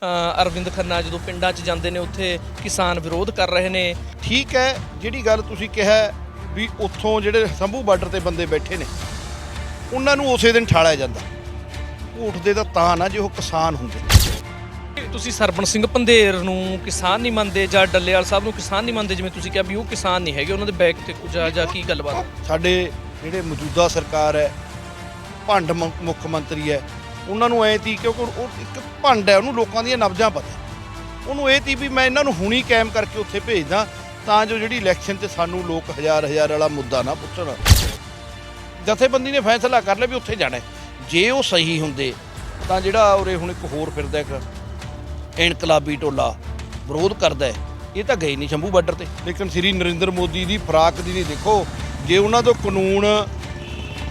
ਅਰਵਿੰਦ ਖੰਨਾ ਜਦੋਂ ਪਿੰਡਾਂ 'ਚ ਜਾਂਦੇ ਨੇ ਉੱਥੇ ਕਿਸਾਨ ਵਿਰੋਧ ਕਰ ਰਹੇ ਨੇ। ਠੀਕ ਹੈ ਜਿਹੜੀ ਗੱਲ ਤੁਸੀਂ ਕਿਹਾ ਵੀ ਉੱਥੋਂ ਜਿਹੜੇ ਸੰਭੂ ਬਾਰਡਰ ਤੇ ਬੰਦੇ ਬੈਠੇ ਨੇ ਉਹਨਾਂ ਨੂੰ ਉਸੇ ਦਿਨ ਠਾਲਿਆ ਜਾਂਦਾ। ਉੱਠਦੇ ਤਾਂ ਤਾਂ ਨਾ ਜੇ ਉਹ ਕਿਸਾਨ ਹੁੰਦੇ। ਤੁਸੀਂ ਸਰਬਣ ਸਿੰਘ ਪੰਧੇਰ ਨੂੰ ਕਿਸਾਨ ਨਹੀਂ ਮੰਨਦੇ ਜਾਂ ਡੱਲੇਵਾਲ ਸਾਹਿਬ ਨੂੰ ਕਿਸਾਨ ਨਹੀਂ ਮੰਨਦੇ ਜਿਵੇਂ ਤੁਸੀਂ ਕਿਹਾ ਵੀ ਉਹ ਕਿਸਾਨ ਨਹੀਂ ਹੈਗੇ ਉਹਨਾਂ ਦੇ ਬੈਕ ਤੇ ਕੁਝ ਆ ਜਾਂ ਕੀ ਗੱਲਬਾਤ? ਸਾਡੇ ਜਿਹੜੇ ਮੌਜੂਦਾ ਸਰਕਾਰ ਹੈ ਭੰਡ ਮੁੱਖ ਮੰਤਰੀ ਹੈ ਉਹਨਾਂ ਨੂੰ ਐ ਤੀ, ਕਿਉਂਕਿ ਉਹ ਇੱਕ ਭੰਡ ਹੈ, ਉਹਨੂੰ ਲੋਕਾਂ ਦੀਆਂ ਨਬਜ਼ਾਂ ਪਤਾ। ਉਹਨੂੰ ਇਹ ਤੀ ਵੀ ਮੈਂ ਇਹਨਾਂ ਨੂੰ ਹੁਣੀ ਕਾਇਮ ਕਰਕੇ ਉੱਥੇ ਭੇਜਦਾ ਤਾਂ ਜੋ ਜਿਹੜੀ ਇਲੈਕਸ਼ਨ ਤੇ ਸਾਨੂੰ ਲੋਕ ਹਜ਼ਾਰ ਹਜ਼ਾਰ ਵਾਲਾ ਮੁੱਦਾ ਨਾ ਪੁੱਛਣ। ਜਥੇਬੰਦੀ ਨੇ ਫੈਸਲਾ ਕਰ ਲਿਆ ਵੀ ਉੱਥੇ ਜਾਣਾ ਜੇ ਉਹ ਸਹੀ ਹੁੰਦੇ, ਤਾਂ ਜਿਹੜਾ ਉਰੇ ਹੁਣ ਇੱਕ ਹੋਰ ਫਿਰਦਾ ਇੱਕ ਇਨਕਲਾਬੀ ਟੋਲਾ ਵਿਰੋਧ ਕਰਦਾ ਇਹ ਤਾਂ ਗਏ ਨਹੀਂ ਸ਼ੰਭੂ ਬਾਰਡਰ ਤੇ। ਲੇਕਿਨ ਸ੍ਰੀ ਨਰਿੰਦਰ ਮੋਦੀ ਦੀ ਫਰਾਕ ਦੀ ਨਹੀਂ ਦੇਖੋ, ਜੇ ਉਹਨਾਂ ਤੋਂ ਕਾਨੂੰਨ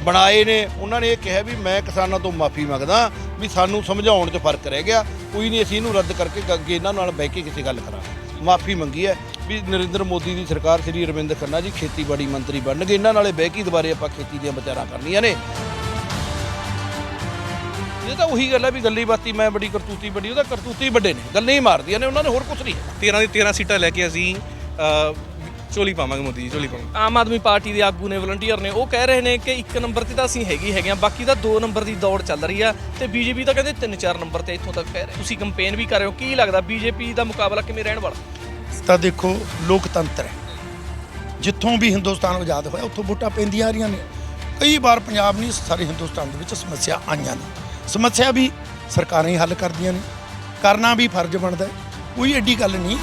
ਬਣਾਏ ਨੇ। ਉਹਨਾਂ ਨੇ ਇਹ ਕਿਹਾ ਵੀ ਮੈਂ ਕਿਸਾਨਾਂ ਤੋਂ ਮਾਫੀ ਮੰਗਦਾ ਵੀ ਸਾਨੂੰ ਸਮਝਾਉਣ 'ਚ ਫ਼ਰਕ ਰਹਿ ਗਿਆ। ਕੋਈ ਨਹੀਂ, ਅਸੀਂ ਇਹਨੂੰ ਰੱਦ ਕਰਕੇ ਅੱਗੇ ਇਹਨਾਂ ਨਾਲ ਬਹਿ ਕੇ ਕਿਸੇ ਗੱਲ ਕਰਾਂਗੇ। ਮਾਫੀ ਮੰਗੀ ਹੈ ਵੀ ਨਰਿੰਦਰ ਮੋਦੀ ਦੀ ਸਰਕਾਰ ਸ੍ਰੀ ਅਰਵਿੰਦ ਖੰਨਾ ਜੀ ਖੇਤੀਬਾੜੀ ਮੰਤਰੀ ਬਣਨਗੇ। ਇਹਨਾਂ ਨਾਲੇ ਬਹਿ ਕੇ ਦੁਬਾਰੇ ਆਪਾਂ ਖੇਤੀ ਦੀਆਂ ਵਿਚਾਰਾਂ ਕਰਨੀਆਂ ਨੇ। ਇਹ ਤਾਂ ਉਹੀ ਗੱਲ ਹੈ ਵੀ ਗੱਲੀ ਬਾਤੀ ਮੈਂ ਬੜੀ ਕਰਤੂਤੀ ਬੜੀ ਉਹਦਾ ਕਰਤੂਤੀ ਵੱਡੇ ਨੇ। ਗੱਲਾਂ ਹੀ ਮਾਰਦੀਆਂ ਨੇ, ਉਹਨਾਂ ਨੇ ਹੋਰ ਕੁਝ ਨਹੀਂ। 13 ਦੀ 13 ਸੀਟਾਂ ਲੈ ਕੇ ਅਸੀਂ ਝੋਲੀ ਪਾਵਾਂਗੇ ਮੋਦੀ ਜੀ ਝੋਲੀ ਪਾਵਾਂਗੇ। ਆਮ ਆਦਮੀ ਪਾਰਟੀ ਦੇ ਆਗੂ ਨੇ ਵਲੰਟੀਅਰ ਨੇ ਉਹ ਕਹਿ ਰਹੇ ਨੇ ਕਿ ਇੱਕ ਨੰਬਰ ਤੇ ਤਾਂ ਅਸੀਂ ਹੈਗੇ ਹੈਗੇ ਆ ਬਾਕੀ ਤਾਂ ਦੋ ਨੰਬਰ ਦੀ ਦੌੜ ਚੱਲ ਰਹੀ ਆ ਤੇ ਬੀਜੇਪੀ ਤਾਂ ਕਹਿੰਦੇ ਤਿੰਨ ਚਾਰ ਨੰਬਰ ਤੇ ਇੱਥੋਂ ਤੱਕ ਕਹਿ ਰਹੇ। ਤੁਸੀਂ ਕੰਪੇਨ ਵੀ ਕਰ ਰਹੇ ਹੋ ਕੀ ਲੱਗਦਾ ਬੀਜੇਪੀ ਦਾ ਮੁਕਾਬਲਾ ਕਿਵੇਂ ਰਹਿਣ ਵਾਲਾ? ਤਾਂ ਦੇਖੋ ਲੋਕਤੰਤਰ ਹੈ। ਜਿੱਥੋਂ ਵੀ ਹਿੰਦੁਸਤਾਨ ਆਜ਼ਾਦ ਹੋਇਆ ਉੱਥੋਂ ਵੋਟਾਂ ਪੈਂਦੀਆਂ ਆ ਰਹੀਆਂ ਨੇ। ਕਈ ਵਾਰ ਪੰਜਾਬ ਨਹੀਂ ਸਾਰੇ ਹਿੰਦੁਸਤਾਨ ਦੇ ਵਿੱਚ ਸਮੱਸਿਆ ਆਈਆਂ ਨੇ। ਸਮੱਸਿਆ ਵੀ ਸਰਕਾਰਾਂ ਹੀ ਹੱਲ ਕਰਦੀਆਂ ਨੇ। ਕਰਨਾ ਵੀ ਫਰਜ਼ ਬਣਦਾ ਹੈ। ਕੋਈ ਐਡੀ ਗੱਲ ਨਹੀਂ।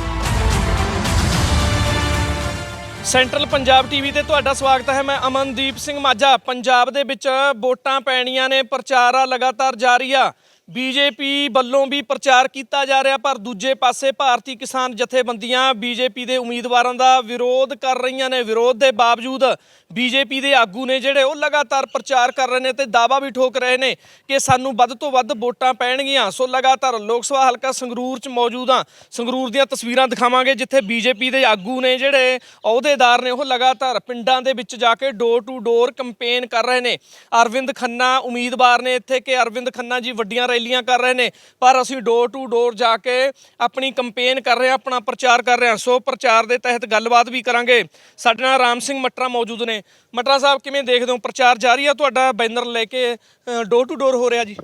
ਸੈਂਟਰਲ ਪੰਜਾਬ ਟੀਵੀ ਤੇ ਤੁਹਾਡਾ ਸਵਾਗਤ ਹੈ। ਮੈਂ ਅਮਨਦੀਪ ਸਿੰਘ ਮਾਝਾ। ਪੰਜਾਬ ਦੇ ਵਿੱਚ ਵੋਟਾਂ ਪੈਣੀਆਂ ਨੇ, ਪ੍ਰਚਾਰ ਆ ਲਗਾਤਾਰ ਜਾਰੀ ਆ। ਬੀਜੇਪੀ ਵੱਲੋਂ ਵੀ ਪ੍ਰਚਾਰ ਕੀਤਾ ਜਾ ਰਿਹਾ, ਪਰ ਦੂਜੇ ਪਾਸੇ ਭਾਰਤੀ ਕਿਸਾਨ ਜਥੇਬੰਦੀਆਂ ਬੀਜੇਪੀ ਦੇ ਉਮੀਦਵਾਰਾਂ ਦਾ ਵਿਰੋਧ ਕਰ ਰਹੀਆਂ ਨੇ। ਵਿਰੋਧ ਦੇ ਬਾਵਜੂਦ ਬੀਜੇਪੀ ਦੇ ਆਗੂ ਨੇ ਜਿਹੜੇ ਉਹ ਲਗਾਤਾਰ ਪ੍ਰਚਾਰ ਕਰ ਰਹੇ ਨੇ ਤੇ ਦਾਵਾ ਵੀ ਠੋਕ ਰਹੇ ਨੇ ਕਿ ਸਾਨੂੰ ਵੱਧ ਤੋਂ ਵੱਧ ਵੋਟਾਂ ਪੈਣਗੀਆਂ। ਸੋ ਲਗਾਤਾਰ ਲੋਕ ਸਭਾ ਹਲਕਾ ਸੰਗਰੂਰ ਚ ਮੌਜੂਦ ਆ ਸੰਗਰੂਰ ਦੀਆਂ ਤਸਵੀਰਾਂ ਦਿਖਾਵਾਂਗੇ, ਜਿੱਥੇ ਬੀਜੇਪੀ ਦੇ ਆਗੂ ਨੇ ਜਿਹੜੇ ਅਹੁਦੇਦਾਰ ਨੇ, ਉਹ ਲਗਾਤਾਰ ਪਿੰਡਾਂ ਦੇ ਵਿੱਚ ਜਾ ਕੇ ਡੋਰ ਟੂ ਡੋਰ ਕੰਪੇਨ ਕਰ ਰਹੇ ਨੇ। ਅਰਵਿੰਦ ਖੰਨਾ ਉਮੀਦਵਾਰ ਨੇ ਇੱਥੇ ਕਿ ਅਰਵਿੰਦ ਖੰਨਾ ਜੀ ਵੱਡੀਆਂ ਰੈਲੀਆਂ ਕਰ ਰਹੇ ਨੇ। ਪਰ ਅਸੀਂ ਡੋਰ ਟੂ ਡੋਰ ਜਾ ਕੇ ਆਪਣੀ ਕੰਪੇਨ ਕਰ ਰਹੇ ਹਾਂ ਆਪਣਾ ਪ੍ਰਚਾਰ ਕਰ ਰਹੇ ਹਾਂ। ਸੋ ਪ੍ਰਚਾਰ ਦੇ ਤਹਿਤ ਗੱਲਬਾਤ ਵੀ ਕਰਾਂਗੇ। ਸਾਡੇ ਨਾਲ ਰਾਮ ਸਿੰਘ ਮਟਰਾ ਮੌਜੂਦ ਨੇ। ਮਟਰਾ ਸਾਹਿਬ ਕਿਵੇਂ ਦੇਖਦੇ ਹੋ? ਪ੍ਰਚਾਰ ਜਾਰੀ ਆ ਤੁਹਾਡਾ? ਬੈਨਰ ਲੈ ਕੇ ਡੋਰ ਟੂ ਡੋਰ ਹੋ ਰਿਹਾ ਜੀ।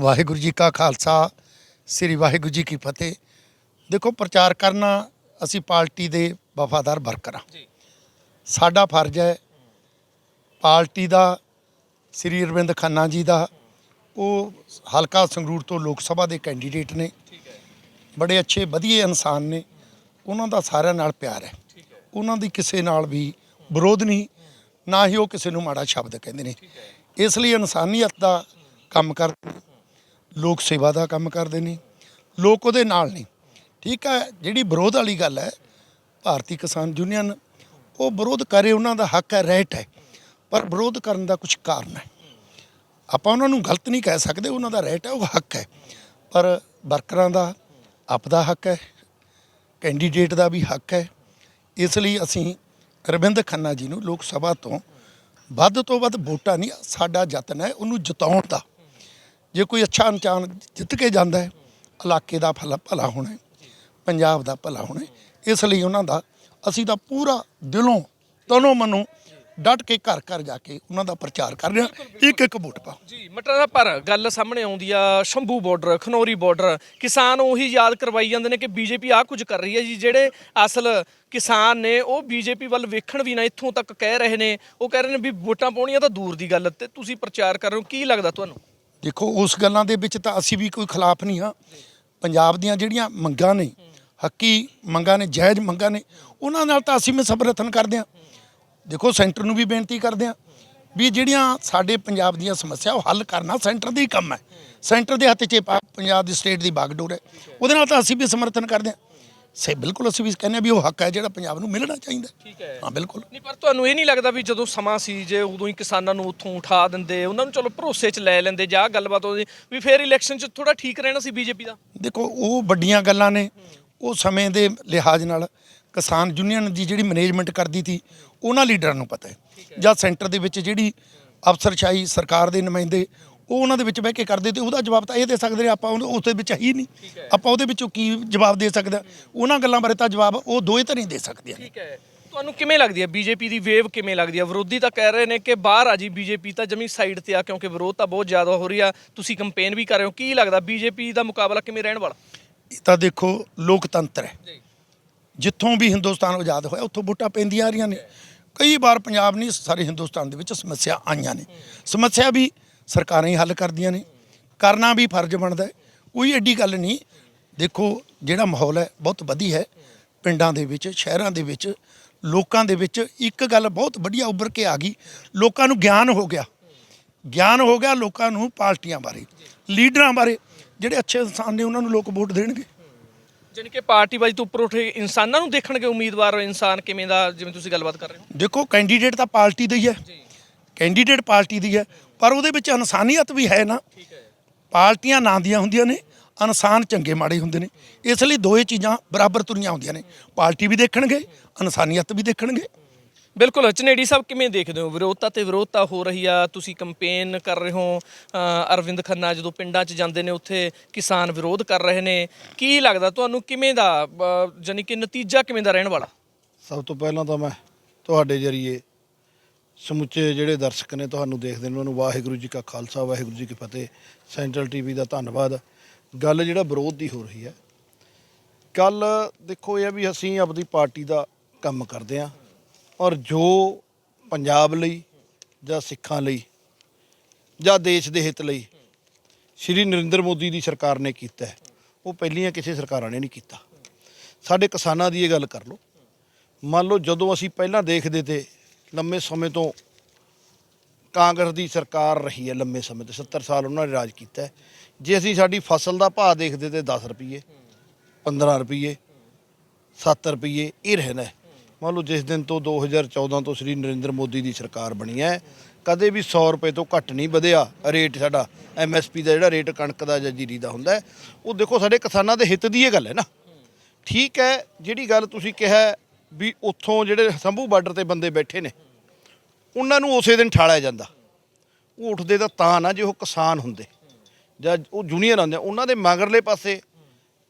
ਵਾਹਿਗੁਰੂ ਜੀ ਕਾ ਖਾਲਸਾ ਸ੍ਰੀ ਵਾਹਿਗੁਰੂ ਜੀ ਕੀ ਫਤਿਹ। ਦੇਖੋ ਪ੍ਰਚਾਰ ਕਰਨਾ ਅਸੀਂ ਪਾਰਟੀ ਦੇ ਵਫਾਦਾਰ ਵਰਕਰ ਜੀ। ਸਾਡਾ ਫਰਜ਼ ਹੈ ਪਾਰਟੀ ਦਾ ਸ੍ਰੀ ਅਰਵਿੰਦ ਖੰਨਾ ਜੀ ਦਾ ਉਹ ਹਲਕਾ ਸੰਗਰੂਰ ਤੋਂ ਲੋਕ ਸਭਾ ਦੇ ਕੈਂਡੀਡੇਟ ਨੇ। ਬੜੇ ਅੱਛੇ ਵਧੀਆ ਇਨਸਾਨ ਨੇ। ਉਹਨਾਂ ਦਾ ਸਾਰਿਆਂ ਨਾਲ ਪਿਆਰ ਹੈ। ਉਹਨਾਂ ਦੀ ਕਿਸੇ ਨਾਲ ਵੀ ਵਿਰੋਧ ਨਹੀਂ ਨਾ ਹੀ ਉਹ ਕਿਸੇ ਨੂੰ ਮਾੜਾ ਸ਼ਬਦ ਕਹਿੰਦੇ ਨੇ। ਇਸ ਲਈ ਇਨਸਾਨੀਅਤ ਦਾ ਕੰਮ ਕਰਦੇ ਨੇ। ਲੋਕ ਸੇਵਾ ਦਾ ਕੰਮ ਕਰਦੇ ਨੇ। ਲੋਕ ਉਹਦੇ ਨਾਲ ਨੇ। ਠੀਕ ਹੈ ਜਿਹੜੀ ਵਿਰੋਧ ਵਾਲੀ ਗੱਲ ਹੈ ਭਾਰਤੀ ਕਿਸਾਨ ਯੂਨੀਅਨ ਉਹ ਵਿਰੋਧ ਕਰੇ ਉਹਨਾਂ ਦਾ ਹੱਕ ਹੈ ਰਾਈਟ ਹੈ। ਪਰ ਵਿਰੋਧ ਕਰਨ ਦਾ ਕੁਝ ਕਾਰਨ ਹੈ। ਆਪਾਂ ਉਹਨਾਂ ਨੂੰ ਗਲਤ ਨਹੀਂ ਕਹਿ ਸਕਦੇ, ਉਹਨਾਂ ਦਾ ਰਾਈਟ ਹੈ, ਉਹ ਹੱਕ ਹੈ। ਪਰ ਵਰਕਰਾਂ ਦਾ ਆਪਦਾ ਹੱਕ ਹੈ ਕੈਂਡੀਡੇਟ ਦਾ ਵੀ ਹੱਕ ਹੈ। ਇਸ ਲਈ ਅਸੀਂ ਅਰਵਿੰਦ ਖੰਨਾ ਜੀ ਨੂੰ ਲੋਕ ਸਭਾ ਤੋਂ ਵੱਧ ਤੋਂ ਵੱਧ ਵੋਟਾਂ ਨਹੀਂ, ਸਾਡਾ ਯਤਨ ਹੈ ਉਹਨੂੰ ਜਿਤਾਉਣ ਦਾ। ਜੇ ਕੋਈ ਅੱਛਾ ਇਨਸਾਨ ਜਿੱਤ ਕੇ ਜਾਂਦਾ ਹੈ, ਇਲਾਕੇ ਦਾ ਭਲਾ ਭਲਾ ਹੋਣਾ ਹੈ, ਪੰਜਾਬ ਦਾ ਭਲਾ ਹੋਣਾ ਹੈ, ਇਸ ਲਈ ਉਹਨਾਂ ਦਾ, ਅਸੀਂ ਤਾਂ ਪੂਰਾ ਦਿਲੋਂ, ਤਨੋਂ ਮਨੋਂ ਡਟ ਕੇ ਘਰ ਘਰ ਜਾ ਕੇ ਉਹਨਾਂ ਦਾ ਪ੍ਰਚਾਰ ਕਰ ਰਹੇ। ਇੱਕ ਇੱਕ ਵੋਟ ਪਾਓ। ਜੀ ਮਟਰ ਪਰ ਗੱਲ ਸਾਹਮਣੇ ਆਉਂਦੀ ਆ ਸ਼ੰਭੂ ਬਾਰਡਰ ਖਨੌਰੀ ਬਾਰਡਰ ਕਿਸਾਨ ਉਹੀ ਯਾਦ ਕਰਵਾਈ ਜਾਂਦੇ ਨੇ ਕਿ ਬੀਜੇਪੀ ਆ ਕੁਝ ਕਰ ਰਹੀ ਹੈ ਜੀ ਜਿਹੜੇ ਅਸਲ ਕਿਸਾਨ ਨੇ ਉਹ ਬੀਜੇਪੀ ਵੱਲ ਵੇਖਣ ਵੀ ਨਾ ਇੱਥੋਂ ਤੱਕ ਕਹਿ ਰਹੇ ਨੇ। ਉਹ ਕਹਿ ਰਹੇ ਨੇ ਵੀ ਵੋਟਾਂ ਪਾਉਣੀਆਂ ਤਾਂ ਦੂਰ ਦੀ ਗੱਲ ਤੇ ਤੁਸੀਂ ਪ੍ਰਚਾਰ ਕਰ ਰਹੇ ਹੋ ਕੀ ਲੱਗਦਾ ਤੁਹਾਨੂੰ? ਦੇਖੋ ਉਸ ਗੱਲਾਂ ਦੇ ਵਿੱਚ ਤਾਂ ਅਸੀਂ ਵੀ ਕੋਈ ਖਿਲਾਫ ਨਹੀਂ ਹਾਂ। ਪੰਜਾਬ ਦੀਆਂ ਜਿਹੜੀਆਂ ਮੰਗਾਂ ਨੇ ਹੱਕੀ ਮੰਗਾਂ ਨੇ ਜਾਇਜ਼ ਮੰਗਾਂ ਨੇ ਉਹਨਾਂ ਨਾਲ ਤਾਂ ਅਸੀਂ ਵੀ ਸਮਰਥਨ ਕਰਦੇ ਹਾਂ। ਦੇਖੋ ਸੈਂਟਰ ਨੂੰ ਵੀ ਬੇਨਤੀ ਕਰਦੇ ਹਾਂ ਵੀ ਜਿਹੜੀਆਂ ਸਾਡੇ ਪੰਜਾਬ ਦੀਆਂ ਸਮੱਸਿਆ ਉਹ ਹੱਲ ਕਰਨਾ ਸੈਂਟਰ ਦਾ ਹੀ ਕੰਮ ਹੈ। ਸੈਂਟਰ ਦੇ ਹੱਥ 'ਚ ਪੰਜਾਬ ਦੀ ਸਟੇਟ ਦੀ ਬਾਗਡੋਰ ਹੈ। ਉਹਦੇ ਨਾਲ ਤਾਂ ਅਸੀਂ ਵੀ ਸਮਰਥਨ ਕਰਦੇ ਹਾਂ। ਸੇ ਬਿਲਕੁਲ ਅਸੀਂ ਵੀ ਕਹਿੰਦੇ ਹਾਂ ਵੀ ਉਹ ਹੱਕ ਹੈ ਜਿਹੜਾ ਪੰਜਾਬ ਨੂੰ ਮਿਲਣਾ ਚਾਹੀਦਾ ਠੀਕ ਹੈ। ਹਾਂ ਬਿਲਕੁਲ। ਨਹੀਂ ਪਰ ਤੁਹਾਨੂੰ ਇਹ ਨਹੀਂ ਲੱਗਦਾ ਵੀ ਜਦੋਂ ਸਮਾਂ ਸੀ ਜੇ ਉਦੋਂ ਹੀ ਕਿਸਾਨਾਂ ਨੂੰ ਉੱਥੋਂ ਉਠਾ ਦਿੰਦੇ ਉਹਨਾਂ ਨੂੰ ਚਲੋ ਭਰੋਸੇ 'ਚ ਲੈ ਲੈਂਦੇ ਜਾਂ ਗੱਲਬਾਤ ਉਹਦੀ ਵੀ ਫੇਰ ਇਲੈਕਸ਼ਨ 'ਚ ਥੋੜਾ ਠੀਕ ਰਹਿਣਾ ਸੀ ਬੀਜੇਪੀ ਦਾ? ਦੇਖੋ ਉਹ ਵੱਡੀਆਂ ਗੱਲਾਂ ਨੇ। ਉਹ ਸਮੇਂ ਦੇ ਲਿਹਾਜ਼ ਨਾਲ ਕਿਸਾਨ ਯੂਨੀਅਨ ਦੀ ਜਿਹੜੀ ਮੈਨੇਜਮੈਂਟ ਕਰਦੀ ਸੀ ਉਹਨਾਂ ਲੀਡਰਾਂ ਨੂੰ ਪਤਾ ਹੈ। ਜਾਂ ਸੈਂਟਰ ਦੇ ਵਿੱਚ ਜਿਹੜੀ ਅਫਸਰਸ਼ਾਹੀ ਸਰਕਾਰ ਦੇ ਨੁਮਾਇੰਦੇ ਉਹ ਉਹਨਾਂ ਦੇ ਵਿੱਚ ਬਹਿ ਕੇ ਕਰਦੇ ਤੇ ਉਹਦਾ ਜਵਾਬ ਤਾਂ ਇਹ ਦੇ ਸਕਦੇ ਆਪਾਂ ਉਹਨੂੰ- ਉਸ ਦੇ ਵਿੱਚ ਹੈ ਹੀ ਨਹੀਂ। ਆਪਾਂ ਉਹਦੇ ਵਿੱਚੋਂ ਕੀ ਜਵਾਬ ਦੇ ਸਕਦੇ ਹਾਂ? ਉਹਨਾਂ ਗੱਲਾਂ ਬਾਰੇ ਤਾਂ ਜਵਾਬ ਉਹ ਦੋਏ ਤਾਂ ਨਹੀਂ ਦੇ ਸਕਦੇ ਠੀਕ ਹੈ। ਤੁਹਾਨੂੰ ਕਿਵੇਂ ਲੱਗਦੀ ਹੈ? ਬੀਜੇਪੀ ਦੀ ਵੇਵ ਕਿਵੇਂ ਲੱਗਦੀ ਹੈ? ਵਿਰੋਧੀ ਤਾਂ ਕਹਿ ਰਹੇ ਨੇ ਕਿ ਬਾਹਰ ਆ ਜੀ ਬੀਜੇਪੀ ਤਾਂ ਜਮੀ ਸਾਈਡ ਤੇ ਆ ਕਿਉਂਕਿ ਵਿਰੋਧ ਤਾਂ ਬਹੁਤ ਜ਼ਿਆਦਾ ਹੋ ਰਹੀ ਆ। ਤੁਸੀਂ ਕੰਪੇਨ ਵੀ ਕਰ ਰਹੇ ਹੋ। ਕੀ ਲੱਗਦਾ? ਬੀਜੇਪੀ ਦਾ ਮੁਕਾਬਲਾ ਕਿਵੇਂ ਰਹਿਣ ਵਾਲਾ? ਇਹ ਤਾਂ ਦੇਖੋ ਲੋਕਤੰਤਰ ਹੈ। ਜੀ। ਜਿੱਥੋਂ ਵੀ ਹਿੰਦੁਸਤਾਨ ਆਜ਼ਾਦ ਹੋਇਆ, ਉੱਥੋਂ ਵੋਟਾਂ ਪੈਂਦੀਆਂ ਆ ਰਹੀਆਂ ਨੇ। ਕਈ ਵਾਰ ਪੰਜਾਬ ਨਹੀਂ ਸਾਰੇ ਹਿੰਦੁਸਤਾਨ ਦੇ ਵਿੱਚ ਸਮੱਸਿਆ ਆਈਆਂ ਨੇ। ਸਮੱਸਿਆ ਵੀ ਸਰਕਾਰਾਂ ਹੀ ਹੱਲ ਕਰਦੀਆਂ ਨੇ। ਕਰਨਾ ਵੀ ਫਰਜ਼ ਬਣਦਾ ਹੈ। ਕੋਈ ਐਡੀ ਗੱਲ ਨਹੀਂ। ਦੇਖੋ, ਜਿਹੜਾ ਮਾਹੌਲ ਹੈ, ਬਹੁਤ ਵਧੀਆ ਹੈ। ਪਿੰਡਾਂ ਦੇ ਵਿੱਚ, ਸ਼ਹਿਰਾਂ ਦੇ ਵਿੱਚ, ਲੋਕਾਂ ਦੇ ਵਿੱਚ ਇੱਕ ਗੱਲ ਬਹੁਤ ਵਧੀਆ ਉੱਭਰ ਕੇ ਆ ਗਈ। ਲੋਕਾਂ ਨੂੰ ਗਿਆਨ ਹੋ ਗਿਆ। ਗਿਆਨ ਹੋ ਗਿਆ ਲੋਕਾਂ ਨੂੰ ਪਾਰਟੀਆਂ ਬਾਰੇ, ਲੀਡਰਾਂ ਬਾਰੇ। ਜਿਹੜੇ ਅੱਛੇ ਇਨਸਾਨ ਨੇ, ਉਹਨਾਂ ਨੂੰ ਲੋਕ ਵੋਟ ਦੇਣਗੇ। ਜਾਣੀ ਕਿ ਪਾਰਟੀ ਬਾਜੀ ਤੋਂ ਉੱਪਰ ਉੱਠੇ ਇਨਸਾਨਾਂ ਨੂੰ ਦੇਖਣਗੇ ਉਮੀਦਵਾਰ ਇਨਸਾਨ ਕਿਵੇਂ ਦਾ ਜਿਵੇਂ ਤੁਸੀਂ ਗੱਲਬਾਤ ਕਰ ਰਹੇ ਹੋ? ਦੇਖੋ ਕੈਂਡੀਡੇਟ ਤਾਂ ਪਾਰਟੀ ਦਾ ਹੀ ਹੈ। ਕੈਂਡੀਡੇਟ ਪਾਰਟੀ ਦੀ ਹੈ ਪਰ ਉਹਦੇ ਵਿੱਚ ਇਨਸਾਨੀਅਤ ਵੀ ਹੈ ਨਾ। ਠੀਕ ਹੈ। ਪਾਰਟੀਆਂ ਨਾਂ ਦੀਆਂ ਹੁੰਦੀਆਂ ਨੇ ਇਨਸਾਨ ਚੰਗੇ ਮਾੜੇ ਹੁੰਦੇ ਨੇ। ਇਸ ਲਈ ਦੋਏ ਚੀਜ਼ਾਂ ਬਰਾਬਰ ਤੁਰੀਆਂ ਹੁੰਦੀਆਂ ਨੇ। ਪਾਰਟੀ ਵੀ ਦੇਖਣਗੇ ਇਨਸਾਨੀਅਤ ਵੀ ਦੇਖਣਗੇ। ਬਿਲਕੁਲ ਚਨੇੜੀ ਸਾਹਿਬ ਕਿਵੇਂ ਦੇਖਦੇ ਹੋ? ਵਿਰੋਧਤਾ ਤੇ ਵਿਰੋਧਤਾ ਹੋ ਰਹੀ ਆ ਤੁਸੀਂ ਕੰਪੇਨ ਕਰ ਰਹੇ ਹੋ ਅ, ਅਰਵਿੰਦ ਖੰਨਾ ਜਦੋਂ ਪਿੰਡਾਂ 'ਚ ਜਾਂਦੇ ਨੇ ਉੱਥੇ ਕਿਸਾਨ ਵਿਰੋਧ ਕਰ ਰਹੇ ਨੇ। ਕੀ ਲੱਗਦਾ ਤੁਹਾਨੂੰ ਕਿਵੇਂ ਦਾ ਅ, ਜਾਣੀ ਕਿ ਨਤੀਜਾ ਕਿਵੇਂ ਦਾ ਰਹਿਣ ਵਾਲਾ? ਸਭ ਤੋਂ ਪਹਿਲਾਂ ਤਾਂ ਮੈਂ ਤੁਹਾਡੇ ਜਰੀਏ ਸਮੁੱਚੇ ਜਿਹੜੇ ਦਰਸ਼ਕ ਨੇ ਤੁਹਾਨੂੰ ਦੇਖਦੇ ਨੇ ਉਹਨਾਂ ਨੂੰ ਵਾਹਿਗੁਰੂ ਜੀ ਕਾ ਖਾਲਸਾ ਵਾਹਿਗੁਰੂ ਜੀ ਕੀ ਫਤਿਹ ਸੈਂਟਰਲ ਟੀਵੀ ਦਾ ਧੰਨਵਾਦ। ਗੱਲ ਜਿਹੜਾ ਵਿਰੋਧ ਦੀ ਹੋ ਰਹੀ ਹੈ ਕੱਲ ਦੇਖੋ ਇਹ ਆ ਵੀ ਅਸੀਂ ਆਪਣੀ ਪਾਰਟੀ ਦਾ ਕੰਮ ਕਰਦੇ ਹਾਂ। ਔਰ ਜੋ ਪੰਜਾਬ ਲਈ ਜਾਂ ਸਿੱਖਾਂ ਲਈ ਜਾਂ ਦੇਸ਼ ਦੇ ਹਿੱਤ ਲਈ ਸ਼੍ਰੀ ਨਰਿੰਦਰ ਮੋਦੀ ਦੀ ਸਰਕਾਰ ਨੇ ਕੀਤਾ ਹੈ, ਉਹ ਪਹਿਲੀਆਂ ਕਿਸੇ ਸਰਕਾਰਾਂ ਨੇ ਨਹੀਂ ਕੀਤਾ। ਸਾਡੇ ਕਿਸਾਨਾਂ ਦੀ ਇਹ ਗੱਲ ਕਰ ਲਓ। ਮੰਨ ਲਓ ਜਦੋਂ ਅਸੀਂ ਪਹਿਲਾਂ ਦੇਖਦੇ ਤੇ ਲੰਮੇ ਸਮੇਂ ਤੋਂ ਕਾਂਗਰਸ ਦੀ ਸਰਕਾਰ ਰਹੀ ਹੈ ਲੰਮੇ ਸਮੇਂ ਤੋਂ 70 ਸਾਲ ਉਹਨਾਂ ਨੇ ਰਾਜ ਕੀਤਾ ਜੇ ਅਸੀਂ ਸਾਡੀ ਫਸਲ ਦਾ ਭਾਅ ਦੇਖਦੇ ਤੇ 10 ਰੁਪਏ 15 ਰੁਪਏ 7 ਰੁਪਏ ਇਹ ਰਹਿਣਾ ਮੰਨ ਲਓ ਜਿਸ ਦਿਨ ਤੋਂ 2014 ਤੋਂ ਸ੍ਰੀ ਨਰਿੰਦਰ ਮੋਦੀ ਦੀ ਸਰਕਾਰ ਬਣੀ ਹੈ, ਕਦੇ ਵੀ 100 ਰੁਪਏ ਤੋਂ ਘੱਟ ਨਹੀਂ ਵਧਿਆ ਰੇਟ ਸਾਡਾ ਐਮਐਸਪੀ ਦਾ ਜਿਹੜਾ ਰੇਟ ਕਣਕ ਦਾ ਜਾਂ ਜੀਰੀ ਦਾ ਹੁੰਦਾ ਉਹ ਦੇਖੋ ਸਾਡੇ ਕਿਸਾਨਾਂ ਦੇ ਹਿੱਤ ਦੀ ਇਹ ਗੱਲ ਹੈ ਨਾ। ਠੀਕ ਹੈ, ਜਿਹੜੀ ਗੱਲ ਤੁਸੀਂ ਕਿਹਾ ਵੀ ਉੱਥੋਂ ਜਿਹੜੇ ਸੰਭੂ ਬਾਰਡਰ ਤੇ ਬੰਦੇ ਬੈਠੇ ਨੇ, ਉਹਨਾਂ ਨੂੰ ਉਸੇ ਦਿਨ ਠਾਲਿਆ ਜਾਂਦਾ। ਉਹ ਉੱਠਦੇ ਤਾਂ ਤਾਂ ਨਾ ਜੇ ਉਹ ਕਿਸਾਨ ਹੁੰਦੇ, ਜਾਂ ਉਹ ਜੂਨੀਅਰ ਹੁੰਦੇ, ਉਹਨਾਂ ਦੇ ਮਗਰਲੇ ਪਾਸੇ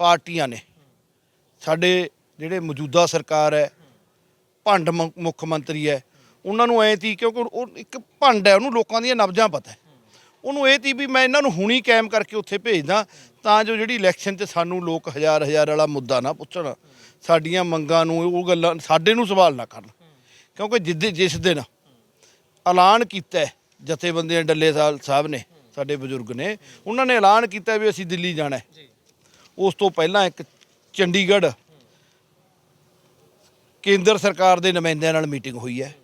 ਪਾਰਟੀਆਂ ਨੇ। ਸਾਡੇ ਜਿਹੜੇ ਮੌਜੂਦਾ ਸਰਕਾਰ ਹੈ ਭੰਡ ਮ- ਮੁੱਖ ਮੰਤਰੀ ਹੈ। ਉਹਨਾਂ ਨੂੰ ਐ ਤੀ ਕਿਉਂਕਿ ਉਹ ਇੱਕ ਭੰਡ ਹੈ ਉਹਨੂੰ ਲੋਕਾਂ ਦੀਆਂ ਨਬਜ਼ਾਂ ਪਤਾ ਹੈ। ਉਹਨੂੰ ਇਹ ਤੀ ਵੀ ਮੈਂ ਇਹਨਾਂ ਨੂੰ ਹੁਣੀ ਕਾਇਮ ਕਰਕੇ ਉੱਥੇ ਭੇਜਦਾ ਤਾਂ ਜੋ ਜਿਹੜੀ ਇਲੈਕਸ਼ਨ 'ਚ ਸਾਨੂੰ ਲੋਕ ਹਜ਼ਾਰ ਹਜ਼ਾਰ ਵਾਲਾ ਮੁੱਦਾ ਨਾ ਪੁੱਛਣ ਸਾਡੀਆਂ ਮੰਗਾਂ ਨੂੰ ਉਹ ਗੱਲਾਂ ਸਾਡੇ ਨੂੰ ਸਵਾਲ ਨਾ ਕਰਨ। ਕਿਉਂਕਿ ਜਿੱਦੇ ਜਿਸ ਦਿਨ ਐਲਾਨ ਕੀਤਾ ਹੈ, ਜਥੇਬੰਦੀਆਂ ਡੱਲੇ ਸਾਹਿਬ ਸਾਹਿਬ ਨੇ ਸਾਡੇ ਬਜ਼ੁਰਗ ਨੇ ਉਹਨਾਂ ਨੇ ਐਲਾਨ ਕੀਤਾ ਵੀ ਅਸੀਂ ਦਿੱਲੀ ਜਾਣਾ ਹੈ। ਉਸ ਤੋਂ ਪਹਿਲਾਂ ਇੱਕ ਚੰਡੀਗੜ੍ਹ ਕੇਂਦਰ ਸਰਕਾਰ ਦੇ ਨੁਮਾਇੰਦਿਆਂ ਨਾਲ ਮੀਟਿੰਗ ਹੋਈ ਹੈ।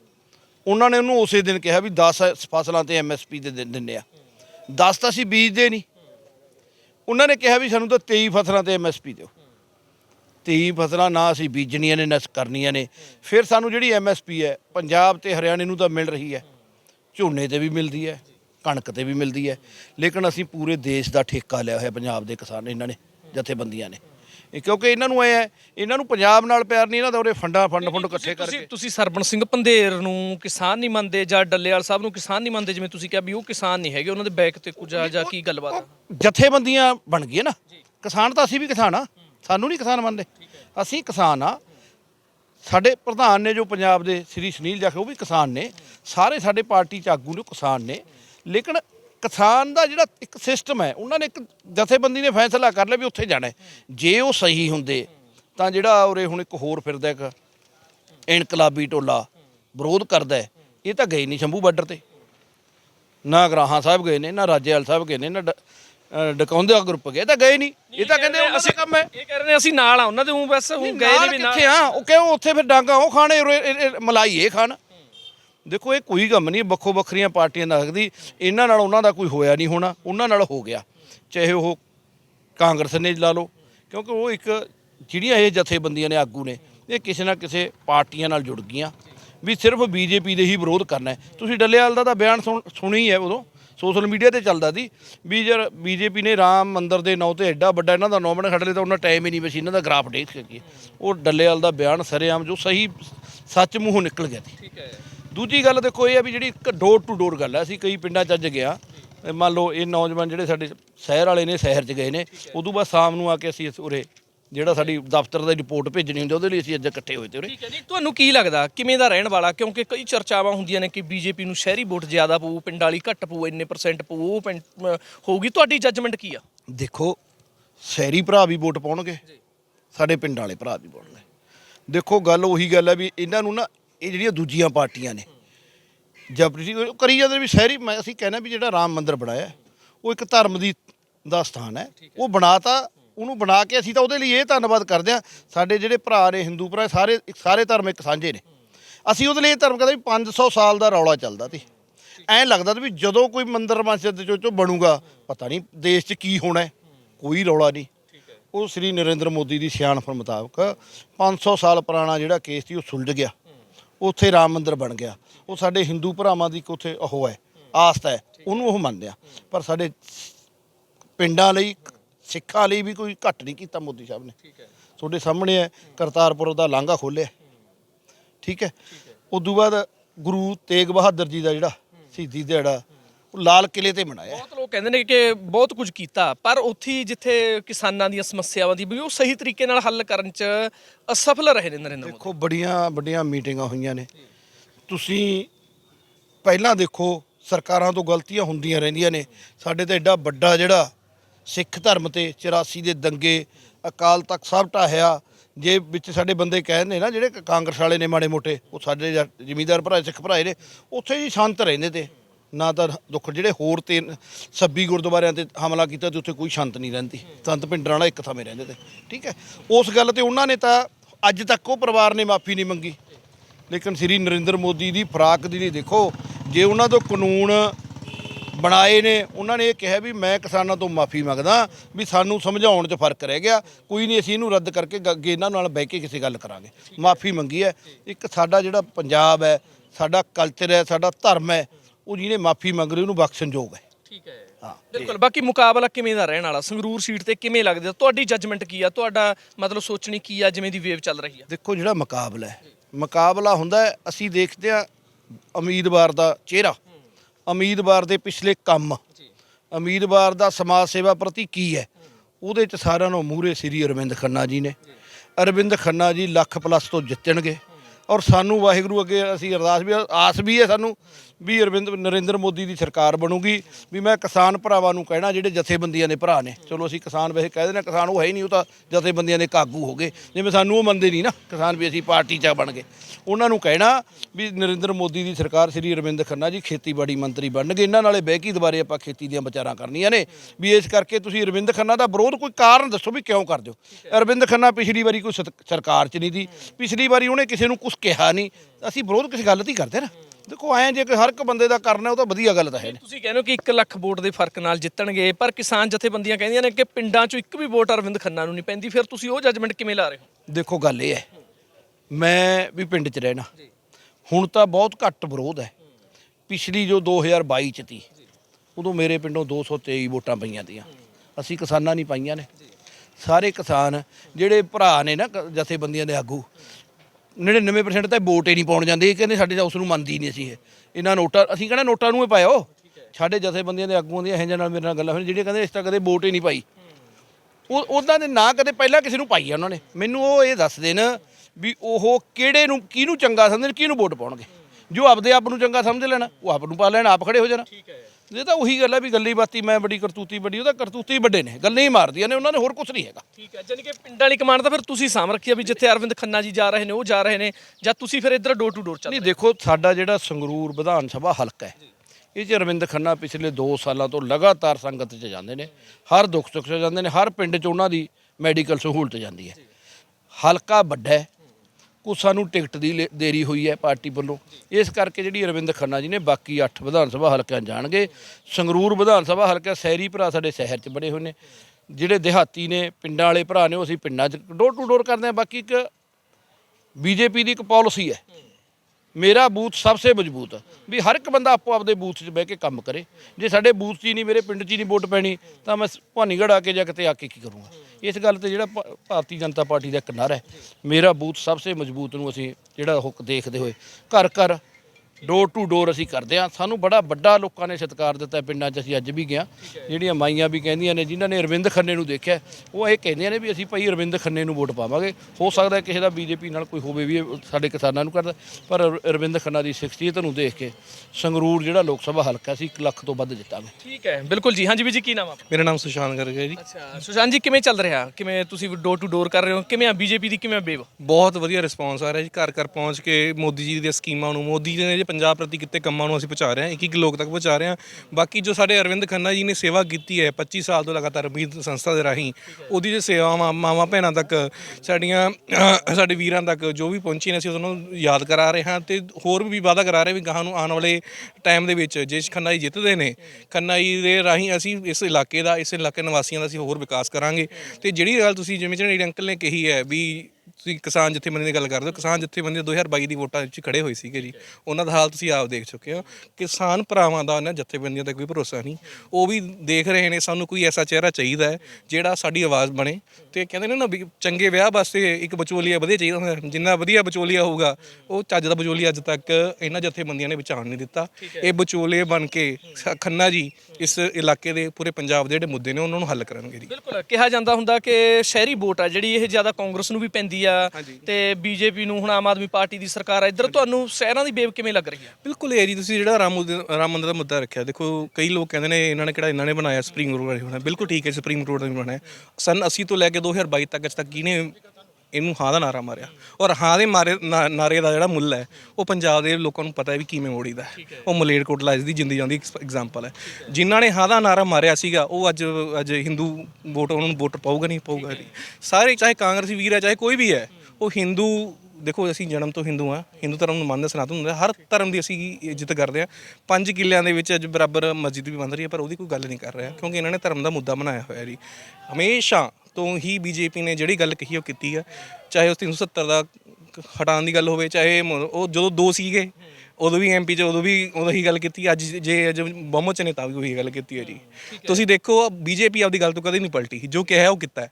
ਉਹਨਾਂ ਨੇ ਉਹਨੂੰ ਉਸੇ ਦਿਨ ਕਿਹਾ ਵੀ 10 ਫਸਲਾਂ ਤੇ ਐਮਐਸਪੀ ਦੇ ਦਿਨ ਦਿੰਦੇ ਆ। 10 ਤਾਂ ਅਸੀਂ ਬੀਜਦੇ ਨਹੀਂ। ਉਹਨਾਂ ਨੇ ਕਿਹਾ ਵੀ ਸਾਨੂੰ ਤਾਂ 23 ਫਸਲਾਂ ਤੇ ਐਮਐਸਪੀ ਦਿਓ। 23 ਫਸਲਾਂ ਨਾ ਅਸੀਂ ਬੀਜਣੀਆਂ ਨੇ, ਨਾ ਕਰਨੀਆਂ ਨੇ। ਫਿਰ ਸਾਨੂੰ ਜਿਹੜੀ ਐਮਐਸਪੀ ਹੈ, ਪੰਜਾਬ ਤੇ ਹਰਿਆਣੇ ਨੂੰ ਤਾਂ ਮਿਲ ਰਹੀ ਹੈ। ਝੋਨੇ ਤੇ ਵੀ ਮਿਲਦੀ ਹੈ, ਕਣਕ ਤੇ ਵੀ ਮਿਲਦੀ ਹੈ। ਲੇਕਿਨ ਅਸੀਂ ਪੂਰੇ ਦੇਸ਼ ਦਾ ਠੇਕਾ ਲਿਆ ਹੋਇਆ ਪੰਜਾਬ ਦੇ ਕਿਸਾਨ ਇਹਨਾਂ ਨੇ, ਜਥੇਬੰਦੀਆਂ ਨੇ। ਇਹ ਕਿਉਂਕਿ ਇਹਨਾਂ ਨੂੰ ਇਹ ਹੈ ਇਹਨਾਂ ਨੂੰ ਪੰਜਾਬ ਨਾਲ ਪਿਆਰ ਨਹੀਂ ਇਹਨਾਂ ਦਾ ਉਹਦੇ ਫੰਡਾ ਫੰਡ ਫੰਡ ਇਕੱਠੇ ਤੁਸੀਂ- ਕਰਕੇ। ਤੁਸੀਂ ਸਰਬਣ ਸਿੰਘ ਪੰਧੇਰ ਨੂੰ ਕਿਸਾਨ ਨਹੀਂ ਮੰਨਦੇ ਜਾਂ ਡੱਲੇਵਾਲ ਸਾਹਿਬ ਨੂੰ ਕਿਸਾਨ ਨਹੀਂ ਮੰਨਦੇ ਜਿਵੇਂ ਤੁਸੀਂ ਕਿਹਾ ਵੀ ਉਹ ਕਿਸਾਨ ਨਹੀਂ ਹੈਗੇ ਉਹਨਾਂ ਦੇ ਬੈਕ ਤੇ ਕੁਝ ਆ ਜਾਂ ਕੀ ਗੱਲਬਾਤ ਆ? ਜਥੇਬੰਦੀਆਂ ਬਣ ਗਈਆਂ ਨਾ। ਕਿਸਾਨ ਤਾਂ ਅਸੀਂ ਵੀ ਕਿਸਾਨ ਆ। ਸਾਨੂੰ ਨਹੀਂ ਕਿਸਾਨ ਮੰਨਦੇ। ਅਸੀਂ ਕਿਸਾਨ ਆ। ਸਾਡੇ ਪ੍ਰਧਾਨ ਨੇ ਜੋ ਪੰਜਾਬ ਦੇ ਸ੍ਰੀ ਸੁਨੀਲ ਜਾਖੜ ਉਹ ਵੀ ਕਿਸਾਨ ਨੇ। ਸਾਰੇ ਸਾਡੇ ਪਾਰਟੀ ਚ ਆਗੂ ਨੇ ਕਿਸਾਨ ਨੇ। ਲੇਕਿਨ ਕਿਸਾਨ ਦਾ ਜਿਹੜਾ ਇੱਕ ਸਿਸਟਮ ਹੈ ਉਹਨਾਂ ਨੇ ਇੱਕ ਜਥੇਬੰਦੀ ਨੇ ਫੈਸਲਾ ਕਰ ਲਿਆ ਵੀ ਉੱਥੇ ਜਾਣਾ। ਜੇ ਉਹ ਸਹੀ ਹੁੰਦੇ ਤਾਂ ਜਿਹੜਾ ਉਰੇ ਹੁਣ ਇੱਕ ਹੋਰ ਫਿਰਦਾ ਇੱਕ ਇਨਕਲਾਬੀ ਟੋਲਾ ਵਿਰੋਧ ਕਰਦਾ ਇਹ ਤਾਂ ਗਏ ਨਹੀਂ ਸ਼ੰਭੂ ਬਾਰਡਰ ਤੇ। ਨਾ ਗਰਾਹਾਂ ਸਾਹਿਬ ਗਏ ਨੇ ਨਾ ਰਾਜੇਵਾਲ ਸਾਹਿਬ ਗਏ ਨੇ ਨਾ ਡਕਾਉਂਦੇ ਗਰੁੱਪ ਗਏ ਤਾਂ ਗਏ ਨਹੀਂ ਇਹ ਤਾਂ ਕਹਿੰਦੇ ਉਹਨਾਂ ਦਾ ਕੰਮ ਹੈ। ਇਹ ਕਹਿ ਰਹੇ ਨੇ ਅਸੀਂ ਨਾਲ ਆ ਉਹਨਾਂ ਦੇ ਉਹ ਬਸ ਉਹ ਗਏ ਨੇ ਵੀ ਨਾਲ। ਕਿੱਥੇ ਆ? ਉਹ ਕਿਉਂ ਉੱਥੇ ਫਿਰ ਡਾਂਗਾ ਉਹ ਖਾਣੇ ਮਲਾਈ ਇਹ ਖਾਣ। ਦੇਖੋ, ਇਹ ਕੋਈ ਕੰਮ ਨਹੀਂ ਵੱਖੋ ਵੱਖਰੀਆਂ ਪਾਰਟੀਆਂ ਦਾ ਸਕਦੀ ਇਹਨਾਂ ਨਾਲ ਉਹਨਾਂ ਦਾ ਕੋਈ ਹੋਇਆ ਨਹੀਂ ਹੋਣਾ, ਉਹਨਾਂ ਨਾਲ ਹੋ ਗਿਆ। ਚਾਹੇ ਉਹ ਕਾਂਗਰਸ ਨੇ ਲਾ ਲਓ, ਕਿਉਂਕਿ ਉਹ ਇੱਕ ਜਿਹੜੀਆਂ ਇਹ ਜਥੇਬੰਦੀਆਂ ਨੇ ਆਗੂ ਨੇ, ਇਹ ਕਿਸੇ ਨਾ ਕਿਸੇ ਪਾਰਟੀਆਂ ਨਾਲ ਜੁੜ ਗਈਆਂ। ਵੀ ਸਿਰਫ ਬੀਜੇਪੀ ਦੇ ਹੀ ਵਿਰੋਧ ਕਰਨਾ ਹੈ। ਤੁਸੀਂ ਡੱਲੇਵਾਲ ਦਾ ਤਾਂ ਬਿਆਨ ਸੁਣ- ਸੁਣੀ ਹੈ ਉਦੋਂ, ਸੋਸ਼ਲ ਮੀਡੀਆ ਤੇ ਚੱਲਦਾ ਸੀ, ਵੀ ਜਰ ਬੀਜੇਪੀ ਨੇ ਰਾਮ ਮੰਦਰ ਦੇ ਨਾਂ ਤੇ ਐਡਾ ਵੱਡਾ ਇਹਨਾਂ ਦਾ ਨੌਮਨ ਖੜ ਲਿਆ ਤਾਂ ਉਹਨਾਂ ਟਾਈਮ ਹੀ ਨਹੀਂ ਬਸ ਇਹਨਾਂ ਦਾ ਗ੍ਰਾਫ ਦੇਖ ਸਕੀਏ ਉਹ ਡੱਲੇਵਾਲ ਦਾ ਬਿਆਨ ਸਰੇਆਮ ਜੋ ਸਹੀ ਸੱਚ ਮੂੰਹੋਂ ਨਿਕਲ ਗਿਆ ਸੀ। ਠੀਕ ਹੈ। ਦੂਜੀ ਗੱਲ ਦੇਖੋ ਇਹ ਹੈ ਵੀ ਜਿਹੜੀ ਇੱਕ ਡੋਰ ਟੂ ਡੋਰ ਗੱਲ ਹੈ ਅਸੀਂ ਕਈ ਪਿੰਡਾਂ 'ਚ ਅੱਜ ਗਿਆ ਮੰਨ ਲਓ ਇਹ ਨੌਜਵਾਨ ਜਿਹੜੇ ਸਾਡੇ ਸ਼ਹਿਰ ਵਾਲੇ ਨੇ ਸ਼ਹਿਰ 'ਚ ਗਏ ਨੇ ਉਦੋਂ ਬਾਅਦ ਸ਼ਾਮ ਨੂੰ ਆ ਕੇ ਅਸੀਂ ਇਸ ਉਰੇ ਜਿਹੜਾ ਸਾਡੀ ਦਫ਼ਤਰ ਦੀ ਰਿਪੋਰਟ ਭੇਜਣੀ ਹੁੰਦੀ ਉਹਦੇ ਲਈ ਅਸੀਂ ਅੱਜ ਇਕੱਠੇ ਹੋਏ ਤੇ ਉਰੇ। ਠੀਕ ਹੈ ਜੀ ਤੁਹਾਨੂੰ ਕੀ ਲੱਗਦਾ ਕਿਵੇਂ ਦਾ ਰਹਿਣ ਵਾਲਾ? ਕਿਉਂਕਿ ਕਈ ਚਰਚਾਵਾਂ ਹੁੰਦੀਆਂ ਨੇ ਕਿ ਬੀਜੇਪੀ ਨੂੰ ਸ਼ਹਿਰੀ ਵੋਟ ਜ਼ਿਆਦਾ ਪਊ ਪਿੰਡ ਵਾਲੀ ਘੱਟ ਪਊ ਇੰਨੇ ਪਰਸੈਂਟ ਪਊ ਉਹ ਪਿੰਡ ਹੋਊਗੀ। ਤੁਹਾਡੀ ਜੱਜਮੈਂਟ ਕੀ ਆ? ਦੇਖੋ ਸ਼ਹਿਰੀ ਭਰਾ ਵੀ ਵੋਟ ਪਾਉਣਗੇ ਸਾਡੇ ਪਿੰਡਾਂ ਵਾਲੇ ਭਰਾ ਵੀ ਪਾਉਣਗੇ। ਦੇਖੋ ਗੱਲ ਉਹੀ ਗੱਲ ਹੈ ਵੀ ਇਹਨਾਂ ਨੂੰ ਨਾ ਇਹ ਜਿਹੜੀਆਂ ਦੂਜੀਆਂ ਪਾਰਟੀਆਂ ਨੇ। ਜਬਰੀ ਕਰੀ ਜਾਂਦੇ ਵੀ ਸ਼ਹਿਰੀ ਮੈਂ ਅਸੀਂ ਕਹਿੰਦੇ ਵੀ ਜਿਹੜਾ ਰਾਮ ਮੰਦਿਰ ਬਣਾਇਆ ਉਹ ਇੱਕ ਧਰਮ ਦੀ ਦਾ ਸਥਾਨ ਹੈ। ਉਹ ਬਣਾਤਾ ਉਹਨੂੰ ਬਣਾ ਕੇ ਅਸੀਂ ਤਾਂ ਉਹਦੇ ਲਈ ਇਹ ਧੰਨਵਾਦ ਕਰਦੇ ਹਾਂ। ਸਾਡੇ ਜਿਹੜੇ ਭਰਾ ਨੇ ਹਿੰਦੂ ਭਰਾ ਸਾਰੇ ਸਾਰੇ ਧਰਮ ਇੱਕ ਸਾਂਝੇ ਨੇ। ਅਸੀਂ ਉਹਦੇ ਲਈ ਇਹ ਧਰਮ ਕਹਿੰਦੇ ਵੀ 500 ਸਾਲ ਦਾ ਰੌਲਾ ਚੱਲਦਾ ਸੀ। ਐਂ ਲੱਗਦਾ ਸੀ ਵੀ ਜਦੋਂ ਕੋਈ ਮੰਦਿਰ ਮਸਜਿਦ ਚੋਂ ਚੋਂ ਬਣੂਗਾ ਪਤਾ ਨਹੀਂ ਦੇਸ਼ 'ਚ ਕੀ ਹੋਣਾ ਕੋਈ ਰੌਲਾ ਨਹੀਂ। ਉਹ ਸ੍ਰੀ ਨਰਿੰਦਰ ਮੋਦੀ ਦੀ ਸਿਆਣਪ ਮੁਤਾਬਕ 500 ਸਾਲ ਪੁਰਾਣਾ ਜਿਹੜਾ ਕੇਸ ਸੀ ਉਹ ਸੁਲਝ ਗਿਆ। ਉੱਥੇ ਰਾਮ ਮੰਦਿਰ ਬਣ ਗਿਆ। ਉਹ ਸਾਡੇ ਹਿੰਦੂ ਭਰਾਵਾਂ ਦੀ ਉੱਥੇ ਉਹ ਹੈ ਆਸਥਾ ਹੈ ਉਹਨੂੰ ਉਹ ਮੰਨਦੇ ਆ। ਪਰ ਸਾਡੇ ਪਿੰਡਾਂ ਲਈ ਸਿੱਖਾਂ ਲਈ ਵੀ ਕੋਈ ਘੱਟ ਨਹੀਂ ਕੀਤਾ ਮੋਦੀ ਸਾਹਿਬ ਨੇ। ਤੁਹਾਡੇ ਸਾਹਮਣੇ ਹੈ ਕਰਤਾਰਪੁਰ ਦਾ ਲਾਂਘਾ ਖੋਲਿਆ ਠੀਕ ਹੈ। ਉਦੋਂ ਬਾਅਦ ਗੁਰੂ ਤੇਗ ਬਹਾਦਰ ਜੀ ਦਾ ਜਿਹੜਾ ਸ਼ਹੀਦੀ ਦਿਹਾੜਾ ਲਾਲ ਕਿਲੇ ਤੇ ਮਨਾਇਆ ਬਹੁਤ ਲੋਕ ਕਹਿੰਦੇ ਨੇ ਕਿ ਬਹੁਤ ਕੁਝ ਕੀਤਾ ਪਰ ਉੱਥੇ ਹੀ ਜਿੱਥੇ ਕਿਸਾਨਾਂ ਦੀਆਂ ਸਮੱਸਿਆਵਾਂ ਦੀ ਵੀ ਉਹ ਸਹੀ ਤਰੀਕੇ ਨਾਲ ਹੱਲ ਕਰਨ 'ਚ ਅਸਫਲ ਰਹੇ ਨੇ ਨਰਿੰਦਰ ਮੋਦੀ। ਦੇਖੋ ਬੜੀਆਂ ਵੱਡੀਆਂ ਮੀਟਿੰਗਾਂ ਹੋਈਆਂ ਨੇ। ਤੁਸੀਂ ਪਹਿਲਾਂ ਦੇਖੋ ਸਰਕਾਰਾਂ ਤੋਂ ਗਲਤੀਆਂ ਹੁੰਦੀਆਂ ਰਹਿੰਦੀਆਂ ਨੇ। ਸਾਡੇ ਤੇ ਐਡਾ ਵੱਡਾ ਜਿਹੜਾ ਸਿੱਖ ਧਰਮ ਤੇ 84 ਦੇ ਦੰਗੇ ਅਕਾਲ ਤਖਤ ਸਭ ਢਾਹਿਆ ਜੇ ਵਿੱਚ ਸਾਡੇ ਬੰਦੇ ਕਹਿੰਦੇ ਨਾ ਜਿਹੜੇ ਕਾਂਗਰਸ ਵਾਲੇ ਨੇ ਮਾੜੇ ਮੋਟੇ ਉਹ ਸਾਡੇ ਜ਼ਿਮੀਂਦਾਰ ਭਰਾ ਸਿੱਖ ਭਰਾ ਨੇ ਉੱਥੇ ਜੀ ਸ਼ਾਂਤ ਰਹਿੰਦੇ ਤੇ। ਨਾ ਤਾਂ ਦੁੱਖ ਜਿਹੜੇ ਹੋਰ ਤੇ 26 ਗੁਰਦੁਆਰਿਆਂ ਤੇ ਹਮਲਾ ਕੀਤਾ ਤੇ ਉੱਥੇ ਕੋਈ ਸ਼ਾਂਤ ਨਹੀਂ ਰਹਿੰਦੀ। ਸੰਤ ਪਿੰਡਰਾਂ ਵਾਲਾ ਇੱਕ ਥਾਵੇਂ ਰਹਿੰਦੇ ਤੇ, ਠੀਕ ਹੈ? ਉਸ ਗੱਲ ਤੇ ਉਹਨਾਂ ਨੇ ਤਾਂ ਅੱਜ ਤੱਕ ਉਹ ਪਰਿਵਾਰ ਨੇ ਮਾਫੀ ਨਹੀਂ ਮੰਗੀ। ਲੇਕਿਨ ਸ੍ਰੀ ਨਰਿੰਦਰ ਮੋਦੀ ਦੀ ਫਰਾਕ ਦੀ ਨਹੀਂ ਦੇਖੋ, ਜੇ ਉਹਨਾਂ ਤੋਂ ਕਾਨੂੰਨ ਬਣਾਏ ਨੇ, ਉਹਨਾਂ ਨੇ ਇਹ ਕਿਹਾ ਵੀ ਮੈਂ ਕਿਸਾਨਾਂ ਤੋਂ ਮਾਫੀ ਮੰਗਦਾ ਵੀ ਸਾਨੂੰ ਸਮਝਾਉਣ 'ਚ ਫ਼ਰਕ ਰਹਿ ਗਿਆ। ਕੋਈ ਨਹੀਂ, ਅਸੀਂ ਇਹਨੂੰ ਰੱਦ ਕਰਕੇ ਗ- ਅੱਗੇ ਇਹਨਾਂ ਨਾਲ ਬਹਿ ਕੇ ਕਿਸੇ ਗੱਲ ਕਰਾਂਗੇ। ਮਾਫੀ ਮੰਗੀ ਹੈ। ਇੱਕ ਸਾਡਾ ਜਿਹੜਾ ਪੰਜਾਬ ਹੈ, ਸਾਡਾ ਕਲਚਰ ਹੈ, ਸਾਡਾ ਧਰਮ ਹੈ ਉਹ ਜਿਹਨੇ ਮਾਫੀ ਮੰਗ ਲਈ ਉਹਨੂੰ ਬਖਸ਼ਣਯੋਗ ਹੈ। ਠੀਕ ਹੈ। ਹਾਂ ਬਿਲਕੁਲ। ਬਾਕੀ ਮੁਕਾਬਲਾ ਕਿਵੇਂ ਦਾ ਰਹਿਣ ਵਾਲਾ? ਸੰਗਰੂਰ ਸੀਟ ਤੇ ਕਿਵੇਂ ਲੱਗਦਾ ਤੁਹਾਡੀ ਜੱਜਮੈਂਟ ਕੀ ਆ? ਤੁਹਾਡਾ ਮਤਲਬ ਸੋਚਣੀ ਕੀ ਆ? ਜਿਵੇਂ ਦੀ ਵੇਵ ਚੱਲ ਰਹੀ ਆ। ਦੇਖੋ ਜਿਹੜਾ ਮੁਕਾਬਲਾ ਹੈ ਮੁਕਾਬਲਾ ਹੁੰਦਾ ਹੈ ਅਸੀਂ ਦੇਖਦੇ ਹਾਂ ਉਮੀਦਵਾਰ ਦਾ ਚਿਹਰਾ। ਉਮੀਦਵਾਰ ਦੇ ਪਿਛਲੇ ਕੰਮ। ਉਮੀਦਵਾਰ ਦਾ ਸਮਾਜ ਸੇਵਾ ਪ੍ਰਤੀ ਕੀ ਹੈ? ਉਹਦੇ ਚ ਸਾਰਿਆਂ ਨੂੰ ਮੂਹਰੇ ਸ੍ਰੀ ਅਰਵਿੰਦ ਖੰਨਾ ਜੀ ਨੇ। ਅਰਵਿੰਦ ਖੰਨਾ ਜੀ ਲੱਖ ਪਲੱਸ ਤੋਂ ਜਿੱਤਣਗੇ। ਔਰ ਸਾਨੂੰ ਵਾਹਿਗੁਰੂ ਅੱਗੇ ਅਸੀਂ ਅਰਦਾਸ ਵੀ ਆਸ ਵੀ ਹੈ ਸਾਨੂੰ ਵੀ ਅਰਵਿੰਦ ਨਰਿੰਦਰ ਮੋਦੀ ਦੀ ਸਰਕਾਰ ਬਣੂਗੀ ਵੀ ਮੈਂ ਕਿਸਾਨ ਭਰਾਵਾਂ ਨੂੰ ਕਹਿਣਾ ਜਿਹੜੇ ਜਥੇਬੰਦੀਆਂ ਦੇ ਭਰਾ ਨੇ। ਚਲੋ ਅਸੀਂ ਕਿਸਾਨ ਵੈਸੇ ਕਹਿ ਦਿੰਦੇ ਹਾਂ, ਕਿਸਾਨ ਉਹ ਹੈ ਹੀ ਨਹੀਂ ਉਹ ਤਾਂ ਜਥੇਬੰਦੀਆਂ ਦੇ ਕਾਗੂ ਹੋ ਗਏ। ਜਿਵੇਂ ਸਾਨੂੰ ਉਹ ਮੰਨਦੇ ਨਹੀਂ ਨਾ ਕਿਸਾਨ ਵੀ ਅਸੀਂ ਪਾਰਟੀ 'ਚ ਬਣ ਗਏ। ਉਹਨਾਂ ਨੂੰ ਕਹਿਣਾ ਵੀ ਨਰਿੰਦਰ ਮੋਦੀ ਦੀ ਸਰਕਾਰ ਸ੍ਰੀ ਅਰਵਿੰਦ ਖੰਨਾ ਜੀ ਖੇਤੀਬਾੜੀ ਮੰਤਰੀ ਬਣਨਗੇ। ਇਹਨਾਂ ਨਾਲੇ ਬਹਿ ਕੇ ਦੁਬਾਰੇ ਆਪਾਂ ਖੇਤੀ ਦੀਆਂ ਵਿਚਾਰਾਂ ਕਰਨੀਆਂ ਨੇ। ਵੀ ਇਸ ਕਰਕੇ ਤੁਸੀਂ ਅਰਵਿੰਦ ਖੰਨਾ ਦਾ ਵਿਰੋਧ ਕੋਈ ਕਾਰਨ ਦੱਸੋ ਵੀ ਕਿਉਂ ਕਰਦੇ ਹੋ? ਅਰਵਿੰਦ ਖੰਨਾ ਪਿਛਲੀ ਵਾਰੀ ਕੋਈ ਸਤ- ਸਰਕਾਰ 'ਚ ਨਹੀਂ ਦੀ ਪਿਛਲੀ ਵਾਰੀ ਉਹਨੇ ਕਿਸੇ ਨੂੰ ਕੁਝ ਕਿਹਾ ਨਹੀਂ। ਅਸੀਂ ਵਿਰੋਧ ਕਿਸੇ ਗੱਲ ਤੇ ਹੀ ਕਰਦੇ ਨਾ। ਦੇਖੋ ਐਂ ਜੇ ਕੋਈ ਹਰ ਇੱਕ ਬੰਦੇ ਦਾ ਕਰਨਾ ਉਹ ਤਾਂ ਵਧੀਆ ਗੱਲ ਤਾਂ ਹੈ ਤੁਸੀਂ ਕਹਿੰਦੇ ਹੋ ਕਿ 1 ਲੱਖ ਵੋਟ ਦੇ ਫ਼ਰਕ ਨਾਲ ਜਿੱਤਣਗੇ ਪਰ ਕਿਸਾਨ ਜਥੇਬੰਦੀਆਂ ਕਹਿੰਦੀਆਂ ਨੇ ਕਿ ਪਿੰਡਾਂ 'ਚੋਂ ਇੱਕ ਵੀ ਵੋਟ ਅਰਵਿੰਦ ਖੰਨਾ ਨੂੰ ਨਹੀਂ ਪੈਂਦੀ। ਫਿਰ ਤੁਸੀਂ ਉਹ ਜੱਜਮੈਂਟ ਕਿਵੇਂ ਲਾ ਰਹੇ ਹੋ? ਦੇਖੋ ਗੱਲ ਇਹ ਹੈ ਮੈਂ ਵੀ ਪਿੰਡ 'ਚ ਰਹਿਣਾ। ਹੁਣ ਤਾਂ ਬਹੁਤ ਘੱਟ ਵਿਰੋਧ ਹੈ। ਪਿਛਲੀ ਜੋ 2022 ਚ ਤੀ ਉਦੋਂ ਮੇਰੇ ਪਿੰਡੋਂ 223 ਵੋਟਾਂ ਪਈਆਂ ਤੀਆਂ। ਅਸੀਂ ਕਿਸਾਨਾਂ ਨਹੀਂ ਪਾਈਆਂ ਨੇ। ਸਾਰੇ ਕਿਸਾਨ ਜਿਹੜੇ ਭਰਾ ਨੇ ਨਾ ਕ- ਜਥੇਬੰਦੀਆਂ ਦੇ ਆਗੂ 99% ਤਾਂ ਵੋਟ ਹੀ ਨਹੀਂ ਪਾਉਣ ਜਾਂਦੇ, ਇਹ ਕਹਿੰਦੇ ਸਾਡੇ ਤਾਂ ਉਸ ਨੂੰ ਮੰਨਦੀ ਨਹੀਂ ਅਸੀਂ ਇਹ। ਇਹਨਾਂ ਨੋਟਾਂ, ਅਸੀਂ ਕਹਿੰਦਾ ਨੋਟਾਂ ਨੂੰ ਹੀ ਪਾਇਓ। ਸਾਡੇ ਜਥੇਬੰਦੀਆਂ ਦੇ ਆਗੂਆਂ ਦੀਆਂ ਇਹੋ ਜਿਹੇ ਨਾਲ ਮੇਰੇ ਨਾਲ ਗੱਲਾਂ ਹੋਈਆਂ ਜਿਹੜੇ ਕਹਿੰਦੇ ਇਸ ਤਰ੍ਹਾਂ ਕਦੇ ਵੋਟ ਹੀ ਨਹੀਂ ਪਾਈ। ਉਹ ਉਹਨਾਂ ਦੇ ਨਾਂ ਕਦੇ ਪਹਿਲਾਂ ਕਿਸੇ ਨੂੰ ਪਾਈ ਆ ਉਹਨਾਂ ਨੇ। ਮੈਨੂੰ ਉਹ ਇਹ ਦੱਸ ਦੇਣ ਵੀ ਉਹ ਕਿਹੜੇ ਨੂੰ, ਕਿਹਨੂੰ ਚੰਗਾ ਸਮਝਣ, ਕਿਹਨੂੰ ਵੋਟ ਪਾਉਣਗੇ? ਜੋ ਆਪਦੇ ਆਪ ਨੂੰ ਚੰਗਾ ਸਮਝ ਲੈਣਾ, ਉਹ ਆਪ ਨੂੰ ਪਾ ਲੈਣ, ਆਪ ਖੜੇ ਹੋ ਜਾਣਾ। ਠੀਕ ਹੈ। ਇਹ ਤਾਂ ਉਹੀ ਗੱਲ ਹੈ ਵੀ ਗੱਲੀ ਬਾਤੀ ਮੈਂ ਬੜੀ ਕਰਤੂਤੀ ਬੜੀ ਉਹਦਾ ਕਰਤੂਤੀ ਵੱਡੇ ਨੇ ਗੱਲਾਂ ਹੀ ਮਾਰਦੀਆਂ ਨੇ ਉਹਨਾਂ ਨੇ ਹੋਰ ਕੁਝ ਨਹੀਂ ਹੈਗਾ। ਠੀਕ ਹੈ ਜਾਨੀ ਕਿ ਪਿੰਡਾਂ ਵਾਲੀ ਕਮਾਂਡ ਤਾਂ ਫਿਰ ਤੁਸੀਂ ਸਾਂਭ ਰੱਖੀ ਆ ਵੀ ਜਿੱਥੇ ਅਰਵਿੰਦ ਖੰਨਾ ਜੀ ਜਾ ਰਹੇ ਨੇ ਉਹ ਜਾ ਰਹੇ ਨੇ ਜਾਂ ਤੁਸੀਂ ਫਿਰ ਇੱਧਰ ਡੋਰ ਟੂ ਡੋਰ ਚੱਲ ਨਹੀਂ ਦੇਖੋ ਸਾਡਾ ਜਿਹੜਾ ਸੰਗਰੂਰ ਵਿਧਾਨ ਸਭਾ ਹਲਕਾ ਹੈ ਇਹ ਚ ਅਰਵਿੰਦ ਖੰਨਾ ਪਿਛਲੇ 2 ਸਾਲਾਂ ਤੋਂ ਲਗਾਤਾਰ ਸੰਗਤ 'ਚ ਜਾਂਦੇ ਨੇ ਹਰ ਦੁੱਖ ਸੁੱਖ 'ਚ ਜਾਂਦੇ ਨੇ ਹਰ ਪਿੰਡ 'ਚ ਉਹਨਾਂ ਦੀ ਮੈਡੀਕਲ ਸਹੂਲਤ ਜਾਂਦੀ ਹੈ। ਹਲਕਾ ਵੱਡਾ ਹੈ ਉਹ ਸਾਨੂੰ ਟਿਕਟ ਦੀ ਲੇ- ਦੇਰੀ ਹੋਈ ਹੈ ਪਾਰਟੀ ਵੱਲੋਂ। ਇਸ ਕਰਕੇ ਜਿਹੜੀ ਅਰਵਿੰਦ ਖੰਨਾ ਜੀ ਨੇ ਬਾਕੀ 8 ਵਿਧਾਨ ਸਭਾ ਹਲਕਿਆਂ 'ਚ ਜਾਣਗੇ। ਸੰਗਰੂਰ ਵਿਧਾਨ ਸਭਾ ਹਲਕਾ ਸ਼ਹਿਰੀ ਭਰਾ ਸਾਡੇ ਸ਼ਹਿਰ 'ਚ ਬੜੇ ਹੋਏ ਨੇ। ਜਿਹੜੇ ਦਿਹਾਤੀ ਨੇ, ਪਿੰਡਾਂ ਵਾਲੇ ਭਰਾ ਨੇ, ਉਹ ਅਸੀਂ ਪਿੰਡਾਂ 'ਚ ਡੋਰ ਟੂ ਡੋਰ ਕਰਦੇ ਹਾਂ। ਬਾਕੀ ਇੱਕ ਬੀਜੇਪੀ ਦੀ ਇੱਕ ਪਾਲਿਸੀ ਹੈ। ਮੇਰਾ ਬੂਥ ਸਭ ਤੋਂ ਮਜ਼ਬੂਤ ਹੈ ਵੀ ਹਰ ਇੱਕ ਬੰਦਾ ਆਪੋ ਆਪਦੇ ਬੂਥ 'ਚ ਬਹਿ ਕੇ ਕੰਮ ਕਰੇ। ਜੇ ਸਾਡੇ ਬੂਥ 'ਚ ਹੀ ਨਹੀਂ, ਮੇਰੇ ਪਿੰਡ 'ਚ ਹੀ ਨਹੀਂ ਵੋਟ ਪੈਣੀ, ਤਾਂ ਮੈਂ ਭਾਨੀਗੜ੍ਹ ਆ ਕੇ ਜਾਂ ਕਿਤੇ ਆ ਕੇ ਕੀ ਕਰੂੰਗਾ? ਇਸ ਗੱਲ ਤੇ ਜਿਹੜਾ ਭਾ- ਭਾਰਤੀ ਜਨਤਾ ਪਾਰਟੀ ਦਾ ਇੱਕ ਨਾਰਾ ਹੈ, ਮੇਰਾ ਬੂਥ ਸਭ ਤੋਂ ਮਜ਼ਬੂਤ ਨੂੰ ਅਸੀਂ ਜਿਹੜਾ ਉਹ ਦੇਖਦੇ ਹੋਏ ਘਰ ਘਰ ਡੋਰ ਟੂ ਡੋਰ ਅਸੀਂ ਕਰਦੇ ਆ ਸਾਨੂੰ ਬੜਾ ਵੱਡਾ ਲੋਕਾਂ ਨੇ ਸਤਿਕਾਰ ਦਿੱਤਾ ਪਿੰਡਾਂ 'ਚ ਅਸੀਂ ਅੱਜ ਵੀ ਗਿਆ ਜਿਹੜੀਆਂ ਮਾਈਆਂ ਵੀ ਕਹਿੰਦੀਆਂ ਨੇ ਜਿਨ੍ਹਾਂ ਨੇ ਅਰਵਿੰਦ ਖੰਨੇ ਨੂੰ ਦੇਖਿਆ ਉਹ ਇਹ ਕਹਿੰਦੀਆਂ ਨੇ ਵੀ ਅਸੀਂ ਭਾਈ ਅਰਵਿੰਦ ਖੰਨੇ ਨੂੰ ਵੋਟ ਪਾਵਾਂਗੇ। ਹੋ ਸਕਦਾ ਹੈ ਕਿਸੇ ਦਾ ਬੀਜੇਪੀ ਨਾਲ ਕੋਈ ਹੋਵੇ ਵੀ ਸਾਡੇ ਕਿਸਾਨਾਂ ਨੂੰ ਕਰਦਾ ਪਰ ਅਰ- ਅਰਵਿੰਦ ਖੰਨਾ ਦੀ ਸ਼ਖਸੀਅਤ ਨੂੰ ਦੇਖ ਕੇ ਸੰਗਰੂਰ ਜਿਹੜਾ ਲੋਕ ਸਭਾ ਹਲਕਾ ਸੀ 1 ਲੱਖ ਤੋਂ ਵੱਧ ਜਿੱਤਾਂਗੇ ਠੀਕ ਹੈ। ਬਿਲਕੁਲ ਜੀ। ਹਾਂਜੀ ਵੀ ਜੀ ਕੀ ਨਾਮ ਆ ਆਪਣਾ? ਮੇਰਾ ਨਾਮ ਸੁਸ਼ਾਂਤ ਗਰਗ ਹੈ ਜੀ। ਅੱਛਾ ਸੁਸ਼ਾਂਤ ਜੀ ਕਿਵੇਂ ਚੱਲ ਰਿਹਾ? ਕਿਵੇਂ ਤੁਸੀਂ ਡੋਰ ਟੂ ਡੋਰ ਕਰ ਰਹੇ ਹੋ? ਕਿਵੇਂ ਆ ਬੀਜੇਪੀ ਦੀ? ਕਿਵੇਂ ਵੇਵ ਬਹੁਤ ਵਧੀਆ ਰਿਸਪੌਂਸ ਆ ਰਿਹਾ ਜੀ। ਘਰ ਘਰ ਪਹੁੰਚ ਕੇ ਮੋਦੀ ਜੀ ਦੀਆਂ ਸਕੀਮਾਂ ਨੂੰ ਮੋਦੀ ਜੀ ਨੇ ਪੰਜਾਬ ਪ੍ਰਤੀ ਕੀਤੇ ਕੰਮਾਂ ਨੂੰ ਅਸੀਂ ਪਹੁੰਚਾ ਰਹੇ ਹਾਂ, ਇੱਕ ਇੱਕ ਲੋਕ ਤੱਕ ਪਹੁੰਚਾ ਰਹੇ ਹਾਂ। ਬਾਕੀ ਜੋ ਸਾਡੇ ਅਰਵਿੰਦ ਖੰਨਾ ਜੀ ਨੇ ਸੇਵਾ ਕੀਤੀ ਹੈ 25 ਸਾਲ ਤੋਂ ਲਗਾਤਾਰ ਅਰਬੀਦ ਸੰਸਥਾ ਦੇ ਰਾਹੀਂ, ਉਹਦੀ ਜੇ ਸੇਵਾਵਾਂ ਮਾਵਾਂ ਭੈਣਾਂ ਤੱਕ, ਸਾਡੀਆਂ ਸਾਡੇ ਵੀਰਾਂ ਤੱਕ ਜੋ ਵੀ ਪਹੁੰਚੀ ਨੇ, ਅਸੀਂ ਉਹਨਾਂ ਨੂੰ ਯਾਦ ਕਰਾ ਰਹੇ ਹਾਂ ਤੇ ਹੋਰ ਵੀ ਵਾਅਦਾ ਕਰਾ ਰਹੇ ਵੀ ਗਾਹਾਂ ਨੂੰ ਆਉਣ ਵਾਲੇ ਟਾਈਮ ਦੇ ਵਿੱਚ ਜੇ ਖੰਨਾ ਜੀ ਜਿੱਤਦੇ ਨੇ, ਖੰਨਾ ਜੀ ਦੇ ਰਾਹੀਂ ਅਸੀਂ ਇਸ ਇਲਾਕੇ ਦਾ, ਇਸ ਇਲਾਕੇ ਨਿਵਾਸੀਆਂ ਦਾ ਅਸੀਂ ਹੋਰ ਵਿਕਾਸ ਕਰਾਂਗੇ। ਤੇ ਜਿਹੜੀ ਗੱਲ ਤੁਸੀਂ ਜਿਵੇਂ ਜਿਹੜੇ ਅੰਕਲ ਨੇ ਕਹੀ ਹੈ ਵੀ ਤੁਸੀਂ ਕਿਸਾਨ ਜਥੇਬੰਦੀ ਦੀ ਗੱਲ ਕਰਦੇ ਹੋ ਕਿਸਾਨ ਜਥੇਬੰਦੀ 2022 ਦੀ ਵੋਟਾਂ ਵਿੱਚ ਖੜੇ ਹੋਏ ਸੀਗੇ ਜੀ। ਉਹਨਾਂ ਦਾ ਹਾਲ ਤੁਸੀਂ ਆਪ ਦੇਖ ਚੁੱਕੇ ਹੋ। ਕਿਸਾਨ ਭਰਾਵਾਂ ਦਾ ਇਹਨਾਂ ਜਥੇਬੰਦੀਆਂ ਦਾ ਕੋਈ ਭਰੋਸਾ ਨਹੀਂ। ਉਹ ਵੀ ਦੇਖ ਰਹੇ ਨੇ ਸਾਨੂੰ ਕੋਈ ਐਸਾ ਚਿਹਰਾ ਚਾਹੀਦਾ ਹੈ ਜਿਹੜਾ ਸਾਡੀ ਆਵਾਜ਼ ਬਣੇ। ਤੇ ਕਹਿੰਦੇ ਨੇ ਨਾ ਵੀ ਚੰਗੇ ਵਿਆਹ ਵਾਸਤੇ ਇੱਕ ਵਿਚੋਲੀਆ ਵਧੀਆ ਚਾਹੀਦਾ ਹੁੰਦਾ ਜਿੰਨਾ ਵਧੀਆ ਵਿਚੋਲੀਆ ਹੋਊਗਾ ਉਹ ਚੱਜ ਦਾ ਵਿਚੋਲੀਆ ਅੱਜ ਤੱਕ ਇਹਨਾਂ ਜਥੇਬੰਦੀਆਂ ਨੇ ਵਿਚਾਰ ਨਹੀਂ ਦਿੱਤਾ। ਇਹ ਵਿਚੋਲੇ ਬਣ ਕੇ ਖੰਨਾ ਜੀ ਇਸ ਇਲਾਕੇ ਦੇ ਪੂਰੇ ਪੰਜਾਬ ਦੇ ਜਿਹੜੇ ਮੁੱਦੇ ਨੇ ਉਹਨਾਂ ਨੂੰ ਹੱਲ ਕਰਨਗੇ ਜੀ। ਬਿਲਕੁਲ। ਕਿਹਾ ਜਾਂਦਾ ਹੁੰਦਾ ਕਿ ਸ਼ਹਿਰੀ ਵੋਟ ਆ ਜਿਹੜੀ ਇਹ ਜ਼ਿਆਦਾ ਕਾਂਗਰਸ ਨੂੰ ਵੀ ਪੈਂਦੀ ਆ। ਤੇ ਬੀਜੇਪੀ ਨੂੰ ਹੁਣ ਆਮ ਆਦਮੀ ਪਾਰਟੀ ਦੀ ਸਰਕਾਰ ਆ। ਇੱਧਰ ਤੁਹਾਨੂੰ ਸ਼ਹਿਰਾਂ ਦੀ ਵੇਵ ਕਿਵੇਂ ਲੱਗ ਰਹੀ ਆ? ਬਿਲਕੁਲ ਇਹ ਜੀ ਤੁਸੀਂ ਜਿਹੜਾ ਰਾਮ ਰਾਮ ਮੰਦਰ ਦਾ ਮੁੱਦਾ ਰੱਖਿਆ ਦੇਖੋ ਕਈ ਲੋਕ ਕਹਿੰਦੇ ਨੇ ਇਹਨਾਂ ਨੇ ਕਿਹੜਾ ਇਹਨਾਂ ਨੇ ਬਣਾਇਆ ਸਪਰਿੰਗ ਰੋਡ ਬਣਾਇਆ ਬਿਲਕੁਲ ਠੀਕ ਹੈ ਸਪਰਿੰਗ ਰੋਡ ਨੇ ਬਣਾਇਆ। ਸਨ 80 ਤੋਂ ਲੈ ਕੇ 2022 ਤੱਕ ਅੱਜ ਤੱਕ ਕਿਹਨੇ ਇਹਨੂੰ ਹਾਂ ਦਾ ਨਾਰਾ ਮਾਰਿਆ। ਔਰ ਹਾਂ ਦੇ ਮਾਰੇ ਨਾ- ਨਾਰੇ ਦਾ ਜਿਹੜਾ ਮੁੱਲ ਹੈ ਉਹ ਪੰਜਾਬ ਦੇ ਲੋਕਾਂ ਨੂੰ ਪਤਾ ਹੈ ਵੀ ਕਿਵੇਂ ਮੋੜੀਦਾ ਹੈ। ਉਹ ਮਲੇਰਕੋਟਲਾ ਇਸ ਦੀ ਜਿੰਦੀ ਜਾਂਦੀ ਐਗਜ਼ਾਮਪਲ ਹੈ। ਜਿਨ੍ਹਾਂ ਨੇ ਹਾਂ ਦਾ ਨਾਰਾ ਮਾਰਿਆ ਸੀਗਾ ਉਹ ਅੱਜ ਅੱਜ ਹਿੰਦੂ ਵੋਟ ਉਹਨਾਂ ਨੂੰ ਵੋਟ ਪਾਊਗਾ ਨਹੀਂ ਪਾਊਗਾ ਸਾਰੇ ਚਾਹੇ ਕਾਂਗਰਸੀ ਵੀਰ ਹੈ ਚਾਹੇ ਕੋਈ ਵੀ ਹੈ ਉਹ ਹਿੰਦੂ ਦੇਖੋ ਅਸੀਂ ਜਨਮ ਤੋਂ ਹਿੰਦੂ ਆ ਹਿੰਦੂ ਧਰਮ ਨੂੰ ਮੰਨਦੇ ਸਨਾਤਨ ਹੁੰਦੇ। ਹਰ ਧਰਮ ਦੀ ਅਸੀਂ ਇੱਜ਼ਤ ਕਰਦੇ ਆ ਪੰਜ ਕਿੱਲਿਆਂ ਦੇ ਵਿੱਚ ਅੱਜ ਬਰਾਬਰ ਮਸਜਿਦ ਵੀ ਬਣ ਰਹੀ ਹੈ ਪਰ ਉਹਦੀ ਕੋਈ ਗੱਲ ਨਹੀਂ ਕਰ ਰਿਹਾ ਕਿਉਂਕਿ ਇਹਨਾਂ ਨੇ ਧਰਮ ਦਾ ਮੁੱਦਾ ਬਣਾਇਆ ਹੋਇਆ ਜੀ। ਹਮੇਸ਼ਾ ਤੋਂ ਹੀ ਬੀਜੇਪੀ ਨੇ ਜਿਹੜੀ ਗੱਲ ਕਹੀ ਉਹ ਕੀਤੀ ਆ ਚਾਹੇ ਉਸ 370 ਦਾ ਹਟਾਉਣ ਦੀ ਗੱਲ ਹੋਵੇ ਚਾਹੇ ਉਹ ਜਦੋਂ ਦੋ ਸੀਗੇ ਉਦੋਂ ਵੀ ਐਮਪੀ ਚ ਉਦੋਂ ਵੀ ਉਦੋਂ ਹੀ ਗੱਲ ਕੀਤੀ ਅੱਜ ਜੇ ਅੱਜ ਬਹੁਮਤ ਚ ਨੇ ਤਾਂ ਵੀ ਉਹੀ ਗੱਲ ਕੀਤੀ ਹੈ ਜੀ। ਤੁਸੀਂ ਦੇਖੋ ਬੀਜੇਪੀ ਆਪਦੀ ਗੱਲ ਤੋਂ ਕਦੇ ਨਹੀਂ ਪਲਟੀ। ਜੋ ਕਿਹਾ ਉਹ ਕੀਤਾ ਹੈ।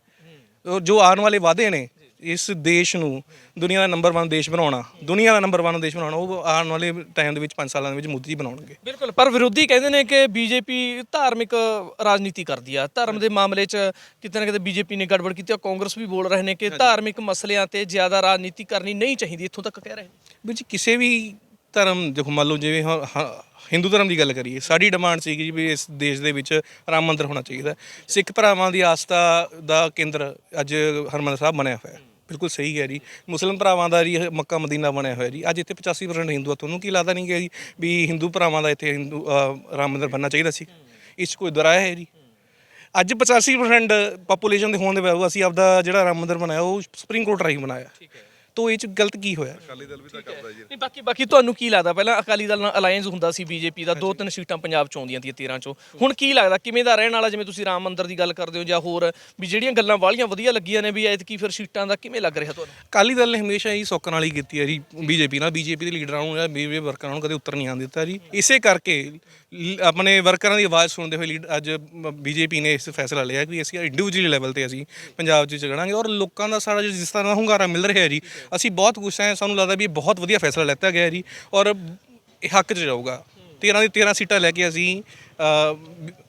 ਉਹ ਜੋ ਆਉਣ ਵਾਲੇ ਵਾਅਦੇ ਨੇ ਇਸ ਦੇਸ਼ ਨੂੰ ਦੁਨੀਆ ਦਾ ਨੰਬਰ 1 ਦੇਸ਼ ਬਣਾਉਣਾ ਦੁਨੀਆ ਦਾ ਨੰਬਰ 1 ਦੇਸ਼ ਬਣਾਉਣਾ ਉਹ ਆਉਣ ਵਾਲੇ ਟਾਈਮ ਦੇ ਵਿੱਚ 5 ਸਾਲਾਂ ਦੇ ਵਿੱਚ ਮੋਦੀ ਜੀ ਬਣਾਉਣਗੇ। ਬਿਲਕੁਲ ਪਰ ਵਿਰੋਧੀ ਕਹਿੰਦੇ ਨੇ ਕਿ ਬੀਜੇਪੀ ਧਾਰਮਿਕ ਰਾਜਨੀਤੀ ਕਰਦੀ ਆ। ਧਰਮ ਦੇ ਮਾਮਲੇ 'ਚ ਕਿਤੇ ਨਾ ਕਿਤੇ ਬੀਜੇਪੀ ਨੇ ਗੜਬੜ ਕੀਤੀ ਆ ਕਾਂਗਰਸ ਵੀ ਬੋਲ ਰਹੇ ਨੇ ਕਿ ਧਾਰਮਿਕ ਮਸਲਿਆਂ ਤੇ ਜ਼ਿਆਦਾ ਰਾਜਨੀਤੀ ਕਰਨੀ ਨਹੀਂ ਚਾਹੀਦੀ ਇੱਥੋਂ ਤੱਕ ਕਹਿ ਰਹੇ ਵੀ ਜੀ ਕਿਸੇ ਵੀ ਧਰਮ ਦੇਖੋ ਮੰਨ ਲਓ ਜਿਵੇਂ ਹਿੰਦੂ ਧਰਮ ਦੀ ਗੱਲ ਕਰੀਏ, ਸਾਡੀ ਡਿਮਾਂਡ ਸੀਗੀ ਜੀ ਵੀ ਇਸ ਦੇਸ਼ ਦੇ ਵਿੱਚ ਰਾਮ ਮੰਦਿਰ ਹੋਣਾ ਚਾਹੀਦਾ ਸਿੱਖ ਭਰਾਵਾਂ ਦੀ ਆਸਥਾ ਦਾ ਕੇਂਦਰ ਅੱਜ ਹਰਮੰਦਰ ਸਾਹਿਬ ਬਣਿਆ ਹੋਇਆ ਹੈ। ਬਿਲਕੁਲ ਸਹੀ ਹੈ ਜੀ। ਮੁਸਲਿਮ ਭਰਾਵਾਂ ਦਾ ਜੀ ਮੱਕਾ ਮਦੀਨਾ ਬਣਿਆ ਹੋਇਆ ਜੀ। ਅੱਜ ਇੱਥੇ 85% ਹਿੰਦੂ ਆ ਤੁਹਾਨੂੰ ਕੀ ਲੱਗਦਾ ਨਹੀਂ ਗਿਆ ਜੀ ਵੀ ਹਿੰਦੂ ਭਰਾਵਾਂ ਦਾ ਇੱਥੇ ਹਿੰਦੂ ਰਾਮ ਮੰਦਿਰ ਬਣਨਾ ਚਾਹੀਦਾ ਸੀ। ਇਸ 'ਚ ਕੋਈ ਦੁਰਾਇਆ ਹੈ ਜੀ। ਅੱਜ 85% ਪੋਪੂਲੇਸ਼ਨ ਦੇ ਹੋਣ ਦੇ ਬਾਵਜੂਦ ਅਸੀਂ ਆਪਦਾ ਜਿਹੜਾ ਰਾਮ ਮੰਦਿਰ ਬਣਾਇਆ, ਉਹ ਸੁਪਰੀਮ ਕੋਰਟ ਰਾਹੀਂ ਬਣਾਇਆ। ਤੋ ਇਹ ਚ ਗਲਤ ਕੀ ਹੋਇਆ? ਨਹੀਂ ਬਾਕੀ ਬਾਕੀ ਤੁਹਾਨੂੰ ਕੀ ਲੱਗਦਾ? ਪਹਿਲਾਂ ਅਕਾਲੀ ਦਲ ਨਾਲ ਅਲਾਈਅੰਸ ਹੁੰਦਾ ਸੀ ਬੀਜੇਪੀ ਦਾ ਦੋ ਤਿੰਨ ਸੀਟਾਂ ਪੰਜਾਬ ਚ ਆਉਂਦੀਆਂ ਤੀਆਂ 13 ਚੋਂ। ਹੁਣ ਕੀ ਲੱਗਦਾ? ਕਿਵੇਂ ਦਾ ਰਹਿਣ ਵਾਲਾ? ਜਿਵੇਂ ਤੁਸੀਂ ਰਾਮ ਮੰਦਿਰ ਦੀ ਗੱਲ ਕਰਦੇ ਹੋ ਜਾਂ ਹੋਰ ਵੀ ਜਿਹੜੀਆਂ ਗੱਲਾਂ ਵਾਲੀਆਂ ਵਧੀਆ ਲੱਗੀਆਂ ਨੇ ਵੀ ਐਤਕੀ ਫਿਰ ਸੀਟਾਂ ਦਾ ਕਿਵੇਂ ਲੱਗ ਰਿਹਾ ਤੁਹਾਨੂੰ? ਅਕਾਲੀ ਦਲ ਨੇ ਹਮੇਸ਼ਾ ਹੀ ਸੌਕਣ ਵਾਲੀ ਕੀਤੀ ਹੈ ਜੀ ਬੀਜੇਪੀ ਨਾਲ। ਬੀਜੇਪੀ ਦੇ ਲੀਡਰਾਂ ਨੂੰ ਜਾਂ ਬੀਜੇਪੀ ਵਰਕਰਾਂ ਨੂੰ ਕਦੇ ਉੱਤਰ ਨਹੀਂ ਆਉਣ ਦਿੱਤਾ ਜੀ। ਇਸੇ ਕਰਕੇ ਲ- ਆਪਣੇ ਵਰਕਰਾਂ ਦੀ ਆਵਾਜ਼ ਸੁਣਦੇ ਹੋਏ ਲੀਡ ਅੱਜ ਬੀਜੇਪੀ ਨੇ ਇਸ ਫੈਸਲਾ ਲਿਆ ਕਿ ਅਸੀਂ ਇੰਡੀਵਿਜੂਅਲ ਲੈਵਲ ਤੇ ਅਸੀਂ ਪੰਜਾਬ 'ਚ ਚੜਾਂਗੇ ਔਰ ਲੋਕਾਂ ਦਾ ਸਾਰਾ ਜਿਸ ਤਰ੍ਹਾਂ ਦਾ ਹੁੰਗਾਰਾ ਮਿਲ ਰਿਹਾ ਜੀ ਅਸੀਂ ਬਹੁਤ ਖੁਸ਼ ਹਾਂ ਸਾਨੂੰ ਲੱਗਦਾ ਵੀ ਇਹ ਬਹੁਤ ਵਧੀਆ ਫੈਸਲਾ ਲੈਤਾ ਗਿਆ ਜੀ ਔਰ ਇਹ ਹੱਕ 'ਚ ਜਾਊਗਾ 13 ਦੀ 13 ਸੀਟਾਂ ਲੈ ਕੇ ਅਸੀਂ ਅ,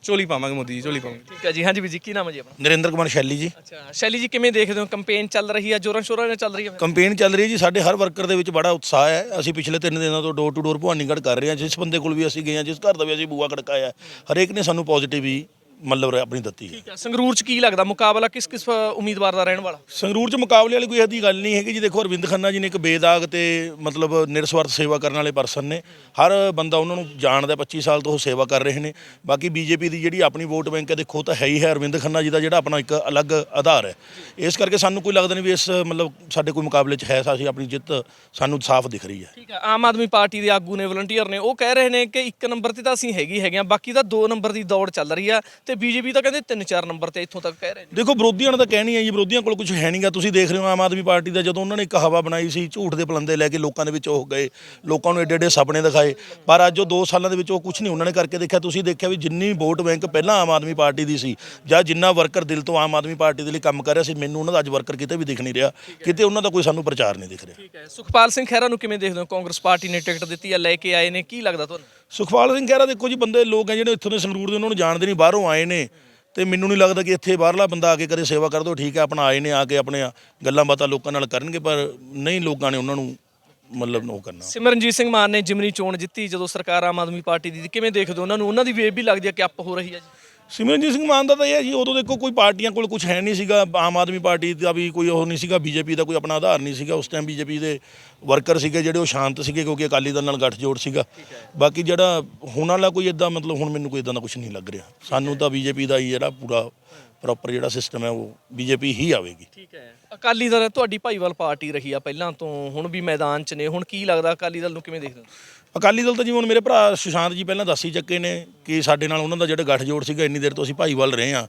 ਝੋਲੀ ਪਾਵਾਂਗੇ ਮੋਦੀ ਜੀ ਝੋਲੀ ਪਾਵਾਂਗੇ। ਠੀਕ ਹੈ ਜੀ। ਹਾਂਜੀ ਵੀ ਜੀ ਕੀ ਨਾਮ ਹੈ ਜੀ ਆਪਣਾ? ਨਰਿੰਦਰ ਕੁਮਾਰ ਸ਼ੈਲੀ ਜੀ। ਅੱਛਾ ਸ਼ੈਲੀ ਜੀ ਕਿਵੇਂ ਦੇਖਦੇ ਹੋ? ਕੰਪੇਨ ਚੱਲ ਰਹੀ ਹੈ ਜੋਰਾਂ ਸ਼ੋਰਾਂ ਨਾਲ ਚੱਲ ਰਹੀ ਹੈ ਕੰਪੇਨ ਚੱਲ ਰਹੀ ਹੈ ਜੀ। ਸਾਡੇ ਹਰ ਵਰਕਰ ਦੇ ਵਿੱਚ ਬੜਾ ਉਤਸ਼ਾਹ ਹੈ। ਅਸੀਂ ਪਿਛਲੇ 3 ਦਿਨਾਂ ਤੋਂ ਡੋਰ ਟੂ ਡੋਰ ਭਵਾਨੀਗੜ੍ਹ ਕਰ ਰਹੇ ਹਾਂ। ਜਿਸ ਬੰਦੇ ਕੋਲ ਵੀ ਅਸੀਂ ਗਏ ਹਾਂ ਜਿਸ ਘਰ ਦਾ ਵੀ ਅਸੀਂ ਬੂਆ ਖੜਕਾਇਆ ਹਰੇਕ ਨੇ ਸਾਨੂੰ ਪੋਜ਼ਿਟਿਵ ਹੀ ਮਤਲਬ ਆਪਣੀ ਦਿੱਤੀ ਹੈ। ਠੀਕ ਹੈ। ਸੰਗਰੂਰ ਚ ਕੀ ਲੱਗਦਾ? ਮੁਕਾਬਲਾ ਕਿਸ ਕਿਸ ਉਮੀਦਵਾਰ ਦਾ ਰਹਿਣ ਵਾਲਾ? ਸੰਗਰੂਰ 'ਚ ਮੁਕਾਬਲੇ ਵਾਲੀ ਕੋਈ ਇਹਦੀ ਗੱਲ ਨਹੀਂ ਹੈਗੀ ਜੀ। ਦੇਖੋ ਅਰਵਿੰਦ ਖੰਨਾ ਜੀ ਨੇ ਇੱਕ ਬੇਦਾਗ ਤੇ ਮਤਲਬ ਨਿਰਸਵਾਰਥ ਸੇਵਾ ਕਰਨ ਵਾਲੇ ਪਰਸਨ ਨੇ। ਹਰ ਬੰਦਾ ਉਹਨਾਂ ਨੂੰ ਜਾਣਦਾ 25 ਸਾਲ ਤੋਂ ਉਹ ਸੇਵਾ ਕਰ ਰਹੇ ਨੇ। ਬਾਕੀ ਬੀਜੇਪੀ ਦੀ ਜਿਹੜੀ ਆਪਣੀ ਵੋਟ ਬੈਂਕ ਹੈ ਦੇਖੋ ਤਾਂ ਹੈ ਹੀ ਹੈ। ਅਰਵਿੰਦ ਖੰਨਾ ਜੀ ਦਾ ਜਿਹੜਾ ਆਪਣਾ ਇੱਕ ਅਲੱਗ ਆਧਾਰ ਹੈ। ਇਸ ਕਰਕੇ ਸਾਨੂੰ ਕੋਈ ਲੱਗਦਾ ਨਹੀਂ ਵੀ ਇਸ ਮਤਲਬ ਸਾਡੇ ਕੋਈ ਮੁਕਾਬਲੇ 'ਚ ਹੈ ਅਸੀਂ ਆਪਣੀ ਜਿੱਤ ਸਾਨੂੰ ਸਾਫ਼ ਦਿਖ ਰਹੀ ਹੈ। ਠੀਕ ਹੈ। ਆਮ ਆਦਮੀ ਪਾਰਟੀ ਦੇ ਆਗੂ ਨੇ ਵਲੰਟੀਅਰ ਨੇ ਉਹ ਕਹਿ ਰਹੇ ਨੇ ਕਿ ਇੱਕ ਨੰਬਰ ਤੇ ਤਾਂ ਅਸੀਂ ਹੈਗੀ ਹੈਗੇ ਆ ਬਾਕੀ ਤਾਂ ਦੋ ਨੰਬਰ ਦੀ ਦੌੜ ਚੱਲ ਰਹੀ ਆ ਤੇ ਬੀਜੇਪੀ ਤਾਂ ਕਹਿੰਦੇ 3-4 ਨੰਬਰ ਤੇ ਇੱਥੋਂ ਤੱਕ ਕਹਿ ਰਹੇ ਨੇ। ਦੇਖੋ ਵਿਰੋਧੀਆਂ ਦਾ ਕਹਿਣੀ ਹੈ ਜੀ ਵਿਰੋਧੀਆਂ ਕੋਲ ਕੁਝ ਹੈ ਨਹੀਂਗਾ ਤੁਸੀਂ ਦੇਖ ਰਹੇ ਹੋ ਆਮ ਆਦਮੀ ਪਾਰਟੀ ਦਾ ਜਦੋਂ ਉਹਨਾਂ ਨੇ ਇੱਕ ਹਵਾ ਬਣਾਈ ਸੀ ਝੂਠ ਦੇ ਪਲੰਦੇ ਲੈ ਕੇ ਲੋਕਾਂ ਦੇ ਵਿੱਚ ਉਹ ਗਏ ਲੋਕਾਂ ਨੂੰ ਏਡੇ ਏਡੇ ਸੁਪਨੇ ਦਿਖਾਏ। ਪਰ ਅੱਜ ਉਹ 2 ਸਾਲਾਂ ਦੇ ਵਿੱਚ ਉਹ ਕੁਝ ਨਹੀਂ ਉਹਨਾਂ ਨੇ ਕਰਕੇ ਦੇਖਿਆ। ਤੁਸੀਂ ਦੇਖਿਆ ਵੀ ਜਿੰਨੀ ਵੋਟ ਬੈਂਕ ਪਹਿਲਾਂ ਆਮ ਆਦਮੀ ਪਾਰਟੀ ਦੀ ਸੀ ਜਾਂ ਜਿੰਨਾ ਵਰਕਰ ਦਿਲ ਤੋਂ ਆਮ ਆਦਮੀ ਪਾਰਟੀ ਦੇ ਲਈ ਕੰਮ ਕਰ ਰਿਹਾ ਸੀ ਮੈਨੂੰ ਉਹਨਾਂ ਦਾ ਅੱਜ ਵਰਕਰ ਕਿਤੇ ਵੀ ਦਿਖ ਨਹੀਂ ਰਿਹਾ। ਕਿਤੇ ਉਹਨਾਂ ਦਾ ਕੋਈ ਸਾਨੂੰ ਪ੍ਰਚਾਰ ਨਹੀਂ ਦਿਖ ਰਿਹਾ। ਠੀਕ ਹੈ। ਸੁਖਪਾਲ ਸਿੰਘ ਖਹਿਰਾ ਨੂੰ ਕਿਵੇਂ ਦੇਖਦੇ ਹੋ? ਕਾਂਗਰਸ ਪਾਰਟੀ ਨੇ ਟਿਕਟ ਦਿੱਤੀ ਆ ਲੈ ਕੇ ਆਏ ਨੇ? ਕੀ ਲੱਗਦਾ ਤੁਹਾਨੂੰ? ਸੁਖਪਾਲ ਸਿੰਘ ਖਹਿਰਾ ਦੇਖੋ ਜੀ, ਬੰਦੇ ਲੋਕ ਆ ਜਿਹੜੇ ਇੱਥੋਂ ਦੇ ਸੰਗਰੂਰ ਦੇ, ਉਹਨਾਂ ਨੂੰ ਜਾਣਦੇ ਨਹੀਂ, ਬਾਹਰੋਂ ਆਏ ਨੇ। ਤੇ ਮੈਨੂੰ ਨਹੀਂ ਲੱਗਦਾ ਕਿ ਇੱਥੇ ਬਾਹਰਲਾ ਬੰਦਾ ਆ ਕੇ ਕਦੇ ਸੇਵਾ ਕਰ ਦੋ, ਠੀਕ ਹੈ ਆਪਣਾ ਆਏ ਨੇ, ਆ ਕੇ ਆਪਣੇ ਗੱਲਾਂ ਬਾਤਾਂ ਲੋਕਾਂ ਨਾਲ ਕਰਨਗੇ, ਪਰ ਨਹੀਂ ਲੋਕਾਂ ਨੇ ਉਹਨਾਂ ਨੂੰ ਮਤਲਬ ਉਹ ਕਰਨਾ। ਸਿਮਰਨਜੀਤ ਸਿੰਘ ਮਾਨ ਨੇ ਜਿਮਨੀ ਚੋਣ ਜਿੱਤੀ, ਜਦੋਂ ਸਰਕਾਰ ਆਮ ਆਦਮੀ ਪਾਰਟੀ ਦੀ, ਕਿਵੇਂ ਦੇਖਦੇ ਹੋ? ਉਹਨਾਂ ਨੂੰ, ਉਹਨਾਂ ਦੀ ਵੇਵ ਵੀ ਲੱਗਦੀ ਹੈ ਕਿ ਅੱਪ ਹੋ ਰਹੀ ਹੈ ਜੀ। ਸਿਮਰਨਜੀਤ ਸਿੰਘ ਮਾਨ ਦਾ ਤਾਂ ਇਹ ਹੈ ਜੀ, ਉਦੋਂ ਦੇਖੋ ਕੋਈ ਪਾਰਟੀਆਂ ਕੋਲ ਕੁਝ ਹੈ ਨਹੀਂ ਸੀਗਾ, ਆਮ ਆਦਮੀ ਪਾਰਟੀ ਦਾ ਵੀ ਕੋਈ ਉਹ ਨਹੀਂ ਸੀਗਾ, ਬੀਜੇਪੀ ਦਾ ਕੋਈ ਆਪਣਾ ਆਧਾਰ ਨਹੀਂ ਸੀਗਾ, ਉਸ ਟਾਈਮ ਬੀਜੇਪੀ ਦੇ ਵਰਕਰ ਸੀਗੇ ਜਿਹੜੇ ਉਹ ਸ਼ਾਂਤ ਸੀਗੇ ਕਿਉਂਕਿ ਅਕਾਲੀ ਦਲ ਨਾਲ ਗੱਠਜੋੜ ਸੀਗਾ। ਬਾਕੀ ਜਿਹੜਾ ਹੁਣ ਵਾਲਾ ਕੋਈ ਇਦਾਂ ਮਤਲਬ ਹੁਣ ਮੈਨੂੰ ਕੋਈ ਇਦਾਂ ਦਾ ਕੁਝ ਨਹੀਂ ਲੱਗ ਰਿਹਾ। ਸਾਨੂੰ ਤਾਂ ਬੀਜੇਪੀ ਦਾ ਹੀ ਜਿਹੜਾ ਪੂਰਾ ਪ੍ਰੋਪਰ ਜਿਹੜਾ ਸਿਸਟਮ ਹੈ, ਉਹ ਬੀਜੇਪੀ ਹੀ ਆਵੇਗੀ। ਠੀਕ ਹੈ। ਅਕਾਲੀ ਦਲ ਤੁਹਾਡੀ ਭਾਈਵਾਲ ਪਾਰਟੀ ਰਹੀ ਆ ਪਹਿਲਾਂ ਤੋਂ, ਹੁਣ ਵੀ ਮੈਦਾਨ 'ਚ ਨੇ, ਹੁਣ ਕੀ ਲੱਗਦਾ ਅਕਾਲੀ ਦਲ ਨੂੰ ਕਿਵੇਂ ਦੇਖਦੇ ਹੋ? ਅਕਾਲੀ ਦਲ ਤਾਂ ਜਿਵੇਂ ਹੁਣ ਮੇਰੇ ਭਰਾ ਸੁਸ਼ਾਂਤ ਜੀ ਪਹਿਲਾਂ ਦੱਸ ਹੀ ਚੱਕੇ ਨੇ ਕਿ ਸਾਡੇ ਨਾਲ ਉਹਨਾਂ ਦਾ ਜਿਹੜਾ ਗੱਠਜੋੜ ਸੀਗਾ ਇੰਨੀ ਦੇਰ ਤੋਂ ਅਸੀਂ ਭਾਈਵਾਲ ਰਹੇ ਆ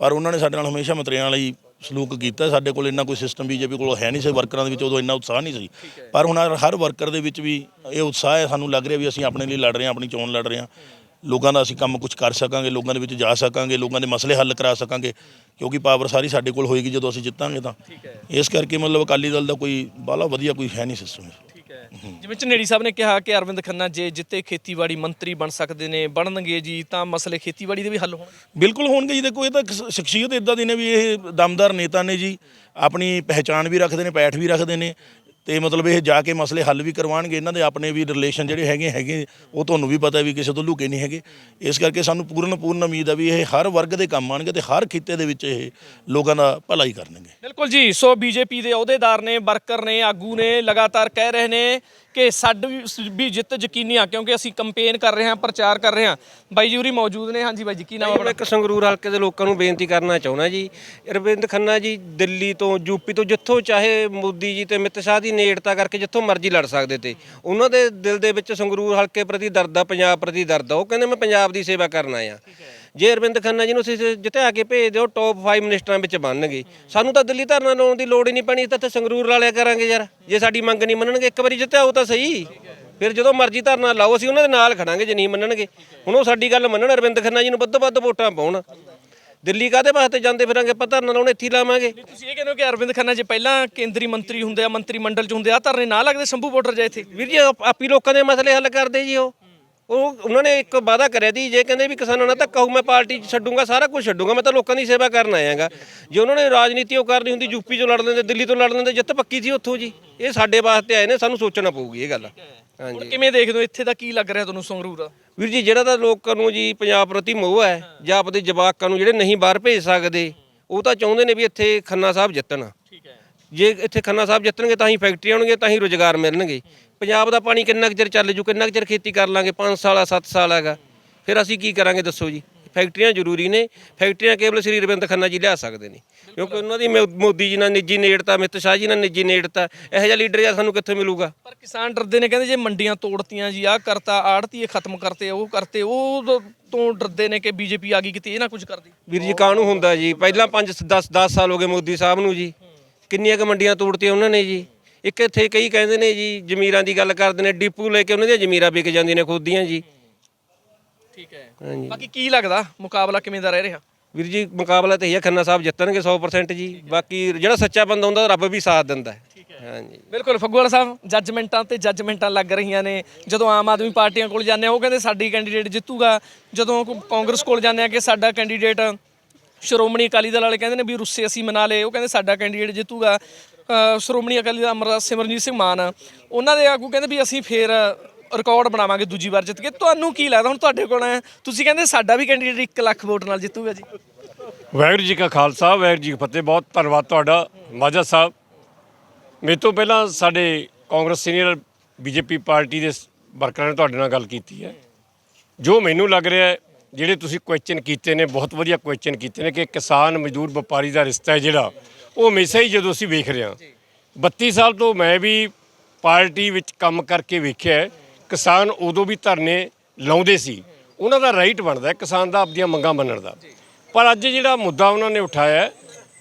ਪਰ ਉਹਨਾਂ ਨੇ ਸਾਡੇ ਨਾਲ ਹਮੇਸ਼ਾ ਮਤਰਿਆਂ ਵਾਲੀ ਸਲੂਕ ਕੀਤਾ। ਸਾਡੇ ਕੋਲ ਇੰਨਾ ਕੋਈ ਸਿਸਟਮ ਬੀਜੇਪੀ ਕੋਲ ਹੈ ਨਹੀਂ ਸੀ ਵਰਕਰਾਂ ਦੇ ਵਿੱਚ ਉਦੋਂ ਇੰਨਾ ਉਤਸ਼ਾਹ ਨਹੀਂ ਸੀ। ਪਰ ਹੁਣ ਹਰ- ਵਰਕਰ ਦੇ ਵਿੱਚ ਵੀ ਇਹ ਉਤਸ਼ਾਹ ਹੈ ਸਾਨੂੰ ਲੱਗ ਰਿਹਾ ਵੀ ਅਸੀਂ ਆਪਣੇ ਲਈ ਲੜ ਰਹੇ ਹਾਂ ਆਪਣੀ ਚੋਣ ਲੜ ਰਹੇ ਹਾਂ। ਲੋਕਾਂ ਦਾ ਅਸੀਂ ਕੰਮ ਕੁਝ ਕਰ ਸਕਾਂਗੇ ਲੋਕਾਂ ਦੇ ਵਿੱਚ ਜਾ ਸਕਾਂਗੇ ਲੋਕਾਂ ਦੇ ਮਸਲੇ ਹੱਲ ਕਰਾ ਸਕਾਂਗੇ ਕਿਉਂਕਿ ਪਾਵਰ ਸਾਰੀ ਸਾਡੇ ਕੋਲ ਹੋਏਗੀ ਜਦੋਂ ਅਸੀਂ ਜਿੱਤਾਂਗੇ ਤਾਂ। ਇਸ ਕਰਕੇ ਮਤਲਬ ਅਕਾਲੀ ਦਲ ਦਾ ਕੋਈ ਬਾਹਲਾ ਵਧੀਆ ਕੋਈ ਹੈ ਨਹੀਂ ਸਿਸਟਮ ਹੈ। ਜਿਵੇਂ ਝਨੇੜੀ ਸਾਹਿਬ ਨੇ ਕਿਹਾ ਕਿ ਅਰਵਿੰਦ ਖੰਨਾ ਜੇ ਜਿੱਤੇ ਖੇਤੀਬਾੜੀ ਮੰਤਰੀ ਬਣ ਸਕਦੇ ਨੇ, ਬਣਨਗੇ ਜੀ, ਤਾਂ ਮਸਲੇ ਖੇਤੀਬਾੜੀ ਦੇ ਵੀ ਹੱਲ ਹੋਣਗੇ। ਬਿਲਕੁਲ ਹੋਣਗੇ ਜੀ। ਦੇਖੋ, ਇਹ ਤਾਂ ਸ਼- ਸ਼ਖਸੀਅਤ ਇਦਾਂ ਦੀ ਨੇ ਵੀ ਇਹ ਦਮਦਾਰ ਨੇਤਾ ਨੇ ਜੀ। ਆਪਣੀ ਪਹਿਚਾਣ ਵੀ ਰੱਖਦੇ ਨੇ, ਪੈਠ ਵੀ ਰੱਖਦੇ ਨੇ। ਤੇ ਮਤਲਬ ਇਹ ਜਾ ਕੇ ਮਸਲੇ ਹੱਲ ਵੀ ਕਰਵਾਉਣਗੇ। ਇਹਨਾਂ ਦੇ ਆਪਣੇ ਵੀ ਰਿਲੇਸ਼ਨ ਜਿਹੜੇ ਹੈਗੇ ਹੈਗੇ, ਉਹ ਤੁਹਾਨੂੰ ਵੀ ਪਤਾ ਵੀ ਕਿਸੇ ਤੋਂ ਲੁਕੇ ਨਹੀਂ ਹੈਗੇ। ਇਸ ਕਰਕੇ ਸਾਨੂੰ ਪੂਰਨ ਪੂਰਨ ਉਮੀਦ ਆ ਵੀ ਇਹ ਹਰ ਵਰਗ ਦੇ ਕੰਮ ਆਣਗੇ ਤੇ ਹਰ ਖਿੱਤੇ ਦੇ ਵਿੱਚ ਇਹ ਲੋਕਾਂ ਦਾ ਭਲਾ ਹੀ ਕਰਨਗੇ। ਬਿਲਕੁਲ ਜੀ, ਸੋ ਬੀਜੇਪੀ ਦੇ ਅਹੁਦੇਦਾਰ ਨੇ, ਵਰਕਰ ਨੇ, ਆਗੂ ਨੇ ਲਗਾਤਾਰ ਕਹਿ ਰਹੇ ਨੇ ਕਿ ਸਾਡੀ ਵੀ ਜਿੱਤ ਯਕੀਨੀ ਆ ਕਿਉਂਕਿ ਅਸੀਂ ਕੰਪੇਨ ਕਰ ਰਹੇ ਹਾਂ ਪ੍ਰਚਾਰ ਕਰ ਰਹੇ ਹਾਂ। ਬਾਈ ਜੀ ਉਰੀ ਮੌਜੂਦ ਨੇ। ਹਾਂਜੀ ਬਾਈ ਜੀ ਕੀ ਨਾਮ ਆਪਣਾ ਇੱਕ ਸੰਗਰੂਰ ਹਲਕੇ ਦੇ ਲੋਕਾਂ ਨੂੰ ਬੇਨਤੀ ਕਰਨਾ ਚਾਹੁੰਦਾ ਜੀ। ਅਰਵਿੰਦ ਖੰਨਾ ਜੀ ਦਿੱਲੀ ਤੋਂ ਯੂਪੀ ਤੋਂ ਜਿੱਥੋਂ ਚਾਹੇ ਮੋਦੀ ਜੀ ਤੇ ਅਮਿਤ ਸ਼ਾਹ ਦੀ ਨੇੜਤਾ ਕਰਕੇ ਜਿੱਥੋਂ ਮਰਜ਼ੀ ਲੜ ਸਕਦੇ ਤੇ। ਉਹਨਾਂ ਦੇ ਦਿਲ ਦੇ ਵਿੱਚ ਸੰਗਰੂਰ ਹਲਕੇ ਪ੍ਰਤੀ ਦਰਦ ਆ ਪੰਜਾਬ ਪ੍ਰਤੀ ਦਰਦ ਆ। ਉਹ ਕਹਿੰਦੇ ਮੈਂ ਪੰਜਾਬ ਦੀ ਸੇਵਾ ਕਰਨ ਆਇਆ। ਜੇ ਅਰਵਿੰਦ ਖੰਨਾ ਜੀ ਨੂੰ ਅਸੀਂ ਜਿੱਤਿਆ ਕੇ ਭੇਜ ਦਿਓ ਟੌਪ 5 ਮਿਨਿਸਟਰਾਂ ਵਿੱਚ ਬਣਨਗੇ। ਸਾਨੂੰ ਤਾਂ ਦਿੱਲੀ ਧਰਨਾ ਲਾਉਣ ਦੀ ਲੋੜ ਹੀ ਨਹੀਂ ਪੈਣੀ ਤਾਂ ਇੱਥੇ ਸੰਗਰੂਰ ਵਾਲਿਆ ਕਰਾਂਗੇ ਯਾਰ। ਜੇ ਸਾਡੀ ਮੰਗ ਨਹੀਂ ਮੰਨਣਗੇ ਇੱਕ ਵਾਰੀ ਜਿੱਤਿਆ ਉਹ ਤਾਂ ਸਹੀ। ਫਿਰ ਜਦੋਂ ਮਰਜ਼ੀ ਧਰਨਾ ਲਾਓ ਅਸੀਂ ਉਹਨਾਂ ਦੇ ਨਾਲ ਖੜਾਂਗੇ ਜੇ ਨਹੀਂ ਮੰਨਣਗੇ। ਹੁਣ ਉਹ ਸਾਡੀ ਗੱਲ ਮੰਨਣ ਅਰਵਿੰਦ ਖੰਨਾ ਜੀ ਨੂੰ ਵੱਧ ਵੱਧ ਵੋਟਾਂ ਪਾਉਣ। ਦਿੱਲੀ ਕਾਦੇ ਵਾਸਤੇ ਜਾਂਦੇ ਫਿਰਾਂਗੇ? ਆਪਾਂ ਧਰਨਾ ਲਾਉਣ ਇੱਥੇ ਲਾਵਾਂਗੇ। ਤੁਸੀਂ ਇਹ ਕਹਿੰਦੇ ਹੋ ਕਿ ਅਰਵਿੰਦ ਖੰਨਾ ਜੇ ਪਹਿਲਾਂ ਕੇਂਦਰੀ ਮੰਤਰੀ ਹੁੰਦੇ ਆ ਮੰਤਰੀ ਮੰਡਲ 'ਚ ਹੁੰਦੇ ਆ। ਧਰਨੇ ਨਾ ਲੱਗਦੇ ਸ਼ੰਭੂ ਬਾਰਡਰ ਜਾ ਇੱਥੇ? ਵੀਰ ਜੀ ਆਪੀ ਲੋਕਾਂ ਦੇ ਮਸਲੇ ਹੱਲ ਕਰਦੇ ਜੀ ਉਹ। ਉਹ ਉਹਨਾਂ ਨੇ ਇੱਕ ਵਾਅਦਾ ਕਰਿਆ ਸੀ ਜੇ ਕਹਿੰਦੇ ਵੀ ਕਿਸਾਨਾਂ ਨਾਲ ਧੱਕਾ ਹੋਊ ਮੈਂ ਪਾਰਟੀ ਛੱਡੂੰਗਾ ਸਾਰਾ ਕੁਝ ਛੱਡੂੰਗਾ ਮੈਂ ਤਾਂ ਲੋਕਾਂ ਦੀ ਸੇਵਾ ਕਰਨ ਆਇਆਗਾ ਜੇ ਉਹਨਾਂ ਨੇ ਰਾਜਨੀਤੀ ਉਹ ਕਰਨੀ ਹੁੰਦੀ ਯੂਪੀ ਚੋਂ ਲੜ ਲੈਂਦੇ ਦਿੱਲੀ ਤੋਂ ਲੜ ਲੈਂਦੇ ਜਿੱਤ ਪੱਕੀ ਸੀ ਉੱਥੋਂ ਜੀ। ਇਹ ਸਾਡੇ ਵਾਸਤੇ ਆਏ ਨੇ ਸਾਨੂੰ ਸੋਚਣਾ ਪਊਗੀ ਇਹ ਗੱਲ। ਹਾਂਜੀ। ਕਿਵੇਂ ਦੇਖਦੇ ਹੋ ਇੱਥੇ ਦਾ ਕੀ ਲੱਗ ਰਿਹਾ ਤੁਹਾਨੂੰ ਸੰਗਰੂਰ ਵੀਰ ਜੀ ਜਿਹੜਾ ਤਾਂ ਲੋਕਾਂ ਨੂੰ ਜੀ ਪੰਜਾਬ ਪ੍ਰਤੀ ਮੋਹ ਹੈ ਜਾਂ ਆਪਦੇ ਜਵਾਕਾਂ ਨੂੰ ਜਿਹੜੇ ਨਹੀਂ ਬਾਹਰ ਭੇਜ ਸਕਦੇ ਉਹ ਤਾਂ ਚਾਹੁੰਦੇ ਨੇ ਵੀ ਇੱਥੇ ਖੰਨਾ ਸਾਹਿਬ ਜਿੱਤਣ। ਠੀਕ ਹੈ। ਜੇ ਇੱਥੇ ਖੰਨਾ ਸਾਹਿਬ ਜਿੱਤਣਗੇ ਤਾਂ ਹੀ ਫੈਕਟਰੀਆਂ ਹੋਣਗੀਆਂ ਤਾਂ ਹੀ ਰੋਜ਼ਗਾਰ ਮਿਲਣਗੇ। ਪੰਜਾਬ ਦਾ ਪਾਣੀ ਕਿੰਨਾ ਕੁ ਚਿਰ ਚੱਲ ਜੂ ਕਿੰਨਾ ਕੁ ਚਿਰ ਖੇਤੀ ਕਰ ਲਾਂਗੇ? 5 ਸਾਲ ਆ 7 ਸਾਲ ਹੈਗਾ। ਫਿਰ ਅਸੀਂ ਕੀ ਕਰਾਂਗੇ ਦੱਸੋ ਜੀ? ਫੈਕਟਰੀਆਂ ਜ਼ਰੂਰੀ ਨੇ। ਫੈਕਟਰੀਆਂ ਕੇਵਲ ਸ੍ਰੀ ਰਵਿੰਦਰ ਖੰਨਾ ਜੀ ਲਿਆ ਸਕਦੇ ਨੇ। ਕਿਉਂਕਿ ਉਹਨਾਂ ਦੀ ਮੋ- ਮੋਦੀ ਜੀ ਨਾਲ ਨਿੱਜੀ ਨੇੜਤਾ ਅਮਿਤ ਸ਼ਾਹ ਜੀ ਨਾਲ ਨਿੱਜੀ ਨੇੜਤਾ ਇਹੋ ਜਿਹਾ ਲੀਡਰ ਯਾਰ ਸਾਨੂੰ ਕਿੱਥੋਂ ਮਿਲੂਗਾ? ਪਰ ਕਿਸਾਨ ਡਰਦੇ ਨੇ ਕਹਿੰਦੇ ਜੇ ਮੰਡੀਆਂ ਤੋੜਤੀਆਂ ਜੀ ਆਹ ਕਰਤਾ ਆੜਤੀਏ ਖਤਮ ਕਰਤੇ ਉਹ ਕਰਤੇ ਉਹ ਤੋਂ- ਤੋਂ ਡਰਦੇ ਨੇ ਕਿ ਬੀਜੇਪੀ ਆ ਗਈ ਕਿਤੇ ਇਹ ਨਾ ਕੁਝ ਕਰਦੀ। ਵੀਰ ਜੀ ਕਾਹਨੂੰ ਹੁੰਦਾ ਜੀ? ਪਹਿਲਾਂ 5 10 10 ਸਾਲ ਹੋ ਗਏ ਮੋਦੀ ਸਾਹਿਬ ਨੂੰ ਜੀ। ਕਿੰਨੀਆਂ ਕੁ ਮੰਡੀਆਂ ਤੋੜਤੀਆਂ ਉਹਨਾਂ ਨੇ ਜੀ? ਇੱਕ ਇੱਥੇ ਕਈ ਕਹਿੰਦੇ ਨੇ ਜੀ ਜ਼ਮੀਰਾਂ ਦੀ ਗੱਲ ਕਰਦੇ ਨੇ ਡਿਪੂ ਲੈ ਕੇ ਉਹਨਾਂ ਦੀਆਂ ਜ਼ਮੀਰਾਂ ਵਿਕ ਜਾਂਦੀਆਂ ਨੇ ਖੁੱਦੀਆਂ ਜੀ। ਠੀਕ ਹੈ। ਹਾਂਜੀ। ਬਾਕੀ ਕੀ ਲੱਗਦਾ ਮੁਕਾਬਲਾ ਕਿਵੇਂ ਦਾ ਰਹਿ ਰਿਹਾ? ਵੀਰ ਜੀ ਮੁਕਾਬਲਾ ਤੇ ਹੀ ਆ ਖੰਨਾ ਸਾਹਿਬ ਜਿੱਤਣਗੇ 100% ਜੀ। ਬਾਕੀ ਜਿਹੜਾ ਸੱਚਾ ਬੰਦਾ ਹੁੰਦਾ ਰੱਬ ਵੀ ਸਾਥ ਦਿੰਦਾ ਹੈ। ਹਾਂਜੀ। ਬਿਲਕੁਲ ਫੱਗੂਵਾਲਾ ਸਾਹਿਬ ਜੱਜਮੈਂਟਾਂ ਤੇ ਜੱਜਮੈਂਟਾਂ ਲੱਗ ਰਹੀਆਂ ਨੇ। ਜਦੋਂ ਆਮ ਆਦਮੀ ਪਾਰਟੀਆਂ ਕੋਲ ਜਾਂਦੇ ਆ ਉਹ ਕਹਿੰਦੇ ਸਾਡੀ ਕੈਂਡੀਡੇਟ ਜਿੱਤੂਗਾ। ਜਦੋਂ ਕੋ- ਕਾਂਗਰਸ ਕੋਲ ਜਾਂਦੇ ਆ ਕਿ ਸਾਡਾ ਕੈਂਡੀਡੇਟ ਸ਼੍ਰੋਮਣੀ ਅਕਾਲੀ ਦਲ ਵਾਲੇ ਕਹਿੰਦੇ ਨੇ ਵੀ ਰੁੱਸੇ ਅਸੀਂ ਮਨਾ ਲਏ ਉਹ ਕਹਿੰਦੇ ਸਾਡਾ ਕੈਂਡੀਡੇਟ ਜਿੱਤੂਗਾ। ਸ਼੍ਰੋਮਣੀ ਅਕਾਲੀ ਦਲ ਅਮਰ ਸਿਮਰਨਜੀਤ ਸਿੰਘ ਮਾਨ, ਉਹਨਾਂ ਦੇ ਆਗੂ ਕਹਿੰਦੇ ਵੀ ਅਸੀਂ ਫੇਰ ਰਿਕਾਰਡ ਬਣਾਵਾਂਗੇ ਦੂਜੀ ਵਾਰ ਜਿੱਤ ਕੇ। ਤੁਹਾਨੂੰ ਕੀ ਲੱਗਦਾ? ਹੁਣ ਤੁਹਾਡੇ ਕੋਲ ਹੈ। ਤੁਸੀਂ ਕਹਿੰਦੇ ਸਾਡਾ ਵੀ ਕੈਂਡੀਡੇਟ 1 ਲੱਖ ਵੋਟ ਨਾਲ ਜਿੱਤੂਗਾ ਜੀ। ਵਾਹਿਗੁਰੂ ਜੀ ਕਾ ਖਾਲਸਾ, ਵਾਹਿਗੁਰੂ ਜੀ ਕੀ ਫਤਿਹ। ਬਹੁਤ ਧੰਨਵਾਦ ਤੁਹਾਡਾ, ਮਾਝਾ ਸਾਹਿਬ। ਮੇਰੇ ਤੋਂ ਪਹਿਲਾਂ ਸਾਡੇ ਕਾਂਗਰਸ ਸੀਨੀਅਰ ਬੀਜੇਪੀ ਪਾਰਟੀ ਦੇ ਵਰਕਰਾਂ ਨੇ ਤੁਹਾਡੇ ਨਾਲ ਗੱਲ ਕੀਤੀ ਹੈ। ਜੋ ਮੈਨੂੰ ਲੱਗ ਰਿਹਾ ਹੈ, ਜਿਹੜੇ ਤੁਸੀਂ ਕੁਐਸਚਨ ਕੀਤੇ ਨੇ, ਬਹੁਤ ਵਧੀਆ ਕੁਐਸਚਨ ਕੀਤੇ ਨੇ ਕਿ ਕਿਸਾਨ ਮਜ਼ਦੂਰ ਵਪਾਰੀ ਦਾ ਰਿਸ਼ਤਾ ਹੈ ਜਿਹੜਾ ਉਹ ਹਮੇਸ਼ਾ ਹੀ ਜਦੋਂ ਅਸੀਂ ਵੇਖ ਰਹੇ ਹਾਂ। 32 ਸਾਲ ਤੋਂ ਮੈਂ ਵੀ ਪਾਰਟੀ ਵਿੱਚ ਕੰਮ ਕਰਕੇ ਵੇਖਿਆ ਕਿਸਾਨ ਉਦੋਂ ਵੀ ਧਰਨੇ ਲਾਉਂਦੇ ਸੀ। ਉਹਨਾਂ ਦਾ ਰਾਈਟ ਬਣਦਾ ਹੈ ਕਿਸਾਨ ਦਾ ਆਪਣੀਆਂ ਮੰਗਾਂ ਮੰਨਣ ਦਾ। ਪਰ ਅੱਜ ਜਿਹੜਾ ਮੁੱਦਾ ਉਹਨਾਂ ਨੇ ਉਠਾਇਆ ਹੈ,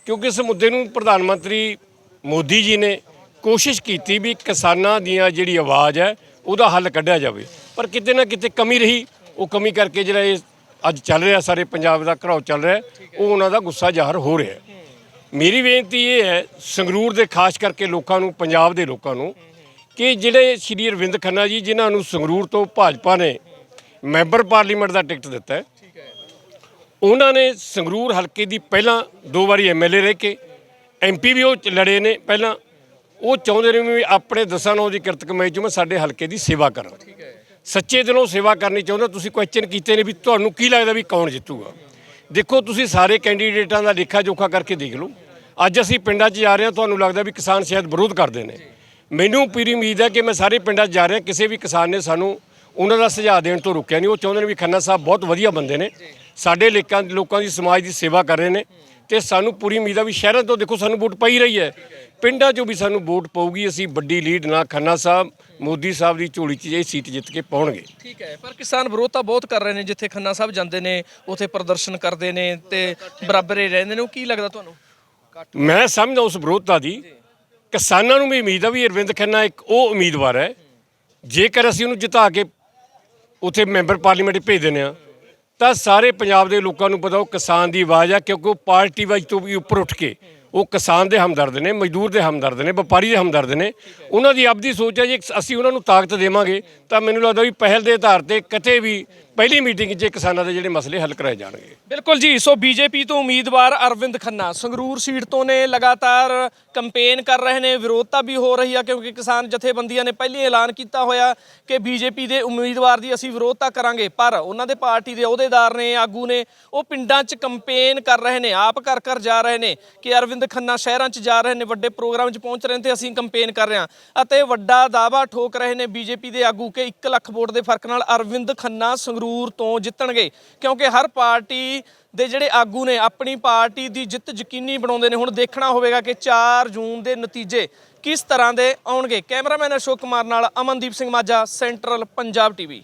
ਕਿਉਂਕਿ ਇਸ ਮੁੱਦੇ ਨੂੰ ਪ੍ਰਧਾਨ ਮੰਤਰੀ ਮੋਦੀ ਜੀ ਨੇ ਕੋਸ਼ਿਸ਼ ਕੀਤੀ ਵੀ ਕਿਸਾਨਾਂ ਦੀਆਂ ਜਿਹੜੀ ਆਵਾਜ਼ ਹੈ ਉਹਦਾ ਹੱਲ ਕੱਢਿਆ ਜਾਵੇ। ਪਰ ਕਿਤੇ ਨਾ ਕਿਤੇ ਕਮੀ ਰਹੀ। ਉਹ ਕਮੀ ਕਰਕੇ ਜਿਹੜਾ ਇਹ ਅੱਜ ਚੱਲ ਰਿਹਾ ਸਾਰੇ ਪੰਜਾਬ ਦਾ ਘਰਾਓ ਚੱਲ ਰਿਹਾ ਉਹ ਉਹਨਾਂ ਦਾ ਗੁੱਸਾ ਜ਼ਾਹਰ ਹੋ ਰਿਹਾ ਹੈ। ਮੇਰੀ ਬੇਨਤੀ ਇਹ ਹੈ ਸੰਗਰੂਰ ਦੇ ਖਾਸ ਕਰਕੇ ਲੋਕਾਂ ਨੂੰ ਪੰਜਾਬ ਦੇ ਲੋਕਾਂ ਨੂੰ ਕਿ ਜਿਹੜੇ ਸ਼੍ਰੀ ਅਰਵਿੰਦ ਖੰਨਾ ਜੀ ਜਿਨ੍ਹਾਂ ਨੂੰ ਸੰਗਰੂਰ ਤੋਂ ਭਾਜਪਾ ਨੇ ਮੈਂਬਰ ਪਾਰਲੀਮੈਂਟ ਦਾ ਟਿਕਟ ਦਿੱਤਾ ਹੈ ਉਹਨਾਂ ਨੇ ਸੰਗਰੂਰ ਹਲਕੇ ਦੀ ਪਹਿਲਾਂ ਦੋ ਵਾਰੀ ਐਮਐਲਏ ਰਹਿ ਕੇ ਐਮਪੀ ਵੀ ਉਹ ਲੜੇ ਨੇ ਪਹਿਲਾਂ ਉਹ ਚਾਹੁੰਦੇ ਨੇ ਵੀ ਆਪਣੇ ਦਸਾਂ ਨੌ ਦੀ ਕਿਰਤ ਕਮਾਈ ਚੋਂ ਮੈਂ ਸਾਡੇ ਹਲਕੇ ਦੀ ਸੇਵਾ ਕਰਾਂ। ਸੱਚੇ ਦਿਲੋਂ ਸੇਵਾ ਕਰਨੀ ਚਾਹੁੰਦਾ ਤੁਸੀਂ ਕੁਐਸਚਨ ਕੀਤੇ ਨੇ ਵੀ ਤੁਹਾਨੂੰ ਕੀ ਲੱਗਦਾ ਵੀ ਕੌਣ ਜਿੱਤੂਗਾ? ਦੇਖੋ ਤੁਸੀਂ ਸਾਰੇ ਕੈਂਡੀਡੇਟਾਂ ਦਾ ਲੇਖਾ ਜੋਖਾ ਕਰਕੇ ਦੇਖ ਲਓ। ਅੱਜ ਅਸੀਂ ਪਿੰਡਾਂ 'ਚ ਜਾ ਰਹੇ ਹਾਂ, ਤੁਹਾਨੂੰ ਲੱਗਦਾ ਵੀ ਕਿਸਾਨ ਸ਼ਾਇਦ ਵਿਰੋਧ ਕਰਦੇ ਨੇ। ਮੈਨੂੰ ਪੂਰੀ ਉਮੀਦ ਹੈ ਕਿ ਮੈਂ ਸਾਰੇ ਪਿੰਡਾਂ 'ਚ ਜਾ ਰਿਹਾ, ਕਿਸੇ ਵੀ ਕਿਸਾਨ ਨੇ ਸਾਨੂੰ ਉਹਨਾਂ ਦਾ ਸੁਝਾਅ ਦੇਣ ਤੋਂ ਰੋਕਿਆ ਨਹੀਂ। ਉਹ ਚਾਹੁੰਦੇ ਨੇ ਵੀ ਖੰਨਾ ਸਾਹਿਬ ਬਹੁਤ ਵਧੀਆ ਬੰਦੇ ਨੇ। ਸਾਡੇ ਲੇਕਾਂ, ਲੋਕਾਂ ਦੀ, ਸਮਾਜ ਦੀ ਸੇਵਾ ਕਰ ਰਹੇ ਨੇ ਤੇ ਸਾਨੂੰ ਪੂਰੀ ਉਮੀਦ ਆ ਵੀ ਸ਼ਹਿਰਾਂ ਤੋਂ ਦੇਖੋ ਸਾਨੂੰ ਵੋਟ ਪਈ ਰਹੀ ਹੈ। ਪਿੰਡਾਂ 'ਚੋਂ ਵੀ ਸਾਨੂੰ ਵੋਟ ਪਊਗੀ, ਅਸੀਂ ਵੱਡੀ ਲੀਡ ਨਾਲ ਖੰਨਾ ਸਾਹਿਬ, ਮੋਦੀ ਸਾਹਿਬ ਦੀ ਝੋਲੀ 'ਚ ਇਹ ਸੀਟ ਜਿੱਤ ਕੇ ਪਾਉਣਗੇ। ਠੀਕ ਹੈ, ਪਰ ਕਿਸਾਨ ਵਿਰੋਧ ਤਾਂ ਬਹੁਤ ਕਰ ਰਹੇ ਨੇ, ਜਿੱਥੇ ਖੰਨਾ ਸਾਹਿਬ ਜਾਂਦੇ ਨੇ, ਉੱਥੇ ਪ੍ਰਦਰਸ਼ਨ ਕਰਦੇ ਨੇ ਤੇ ਬਰਾਬਰੇ ਰਹਿੰਦੇ ਨੇ। ਉਹ ਕੀ ਲੱਗਦਾ ਤੁਹਾਨੂੰ? ਮੈਂ ਸਮਝਦਾ ਉਸ ਵਿਰੋਧਤਾ ਦੀ। ਕਿਸਾਨਾਂ ਨੂੰ ਵੀ ਉਮੀਦ ਆ ਵੀ ਅਰਵਿੰਦ ਖੰਨਾ ਇੱਕ ਉਹ ਉਮੀਦਵਾਰ ਹੈ। ਜੇਕਰ ਅਸੀਂ ਉਹਨੂੰ ਜਿਤਾ ਕੇ ਉੱਥੇ ਮੈਂਬਰ ਪਾਰਲੀਮੈਂਟ ਭੇਜ ਦਿੰਦੇ ਆ ਤਾਂ ਸਾਰੇ ਪੰਜਾਬ ਦੇ ਲੋਕਾਂ ਨੂੰ ਪਤਾ ਉਹ ਕਿਸਾਨ ਦੀ ਆਵਾਜ਼ ਆ, ਕਿਉਂਕਿ ਉਹ ਪਾਰਟੀ ਵਾਈਜ਼ ਤੋਂ ਵੀ ਉੱਪਰ ਉੱਠ ਕੇ ਉਹ ਕਿਸਾਨ ਦੇ ਹਮਦਰਦ ਨੇ, ਮਜ਼ਦੂਰ ਦੇ ਹਮਦਰਦ ਨੇ, ਵਪਾਰੀ ਦੇ ਹਮਦਰਦ ਨੇ। ਉਹਨਾਂ ਦੀ ਆਪਦੀ ਸੋਚ ਹੈ ਜੇ ਅਸੀਂ ਉਹਨਾਂ ਨੂੰ ਤਾਕਤ ਦੇਵਾਂਗੇ, ਤਾਂ ਮੈਨੂੰ ਲੱਗਦਾ ਵੀ ਪਹਿਲ ਦੇ ਆਧਾਰ ਤੇ ਕਿਤੇ ਵੀ ਪਹਿਲੀ ਮੀਟਿੰਗ 'ਚ ਕਿਸਾਨਾਂ ਦੇ ਜਿਹੜੇ ਮਸਲੇ ਹੱਲ ਕਰਾਏ ਜਾਣਗੇ। ਬਿਲਕੁਲ ਜੀ, ਸੋ ਬੀਜੇਪੀ ਤੋਂ ਉਮੀਦਵਾਰ ਅਰਵਿੰਦ ਖੰਨਾ, ਸੰਗਰੂਰ ਸੀਟ ਤੋਂ ਨੇ ਲਗਾਤਾਰ ਕੰਪੇਨ ਕਰ ਰਹੇ ਨੇ ਵਿਰੋਧਤਾ ਵੀ ਹੋ ਰਹੀ ਆ ਕਿਉਂਕਿ ਕਿਸਾਨ ਜਥੇਬੰਦੀਆਂ ਨੇ ਪਹਿਲੇ ਐਲਾਨ ਕੀਤਾ ਹੋਇਆ ਕਿ ਬੀਜੇਪੀ ਦੇ ਉਮੀਦਵਾਰ ਦੀ ਅਸੀਂ ਵਿਰੋਧਤਾ ਕਰਾਂਗੇ, ਪਰ ਉਹਨਾਂ ਦੇ ਪਾਰਟੀ ਦੇ ਅਹੁਦੇਦਾਰ ਨੇ, ਆਗੂ ਨੇ, ਉਹ ਪਿੰਡਾਂ 'ਚ ਕੰਪੇਨ ਕਰ ਰਹੇ ਨੇ, ਆਪ ਘਰ ਘਰ ਜਾ ਰਹੇ ਨੇ ਕਿ ਅਰਵਿੰਦ ਖੰਨਾ ਸ਼ਹਿਰਾਂ 'ਚ ਜਾ ਰਹੇ ਨੇ, ਵੱਡੇ ਪ੍ਰੋਗਰਾਮ 'ਚ ਪਹੁੰਚ ਰਹੇ ਨੇ ਤੇ ਅਸੀਂ ਕੰਪੇਨ ਕਰ ਰਹੇ ਹਾਂ। ਅਤੇ ਵੱਡਾ ਦਾਅਵਾ ਠੋਕ ਰਹੇ ਨੇ ਬੀਜੇਪੀ ਦੇ ਆਗੂ ਕਿ 1 ਲੱਖ ਵੋਟ ਦੇ ਫ਼ਰਕ ਨਾਲ ਅਰਵਿੰਦ ਖੰਨਾ ਸੰਗਰੂਰ ਤੋਂ ਜਿੱਤਣਗੇ। ਕਿਉਂਕਿ ਹਰ ਪਾਰਟੀ ਦੇ ਜਿਹੜੇ ਆਗੂ ਨੇ, ਆਪਣੀ ਪਾਰਟੀ ਦੀ ਜਿੱਤ ਯਕੀਨੀ ਬਣਾਉਂਦੇ ਨੇ। ਹੁਣ ਦੇਖਣਾ ਹੋਵੇਗਾ ਕਿ 4 ਜੂਨ ਦੇ ਨਤੀਜੇ ਕਿਸ ਤਰ੍ਹਾਂ ਦੇ ਆਉਣਗੇ। ਕੈਮਰਾਮੈਨ ਅਸ਼ੋਕ ਕੁਮਾਰ ਨਾਲ ਅਮਨਦੀਪ ਸਿੰਘ ਮਾਝਾ, ਸੈਂਟਰਲ ਪੰਜਾਬ ਟੀਵੀ।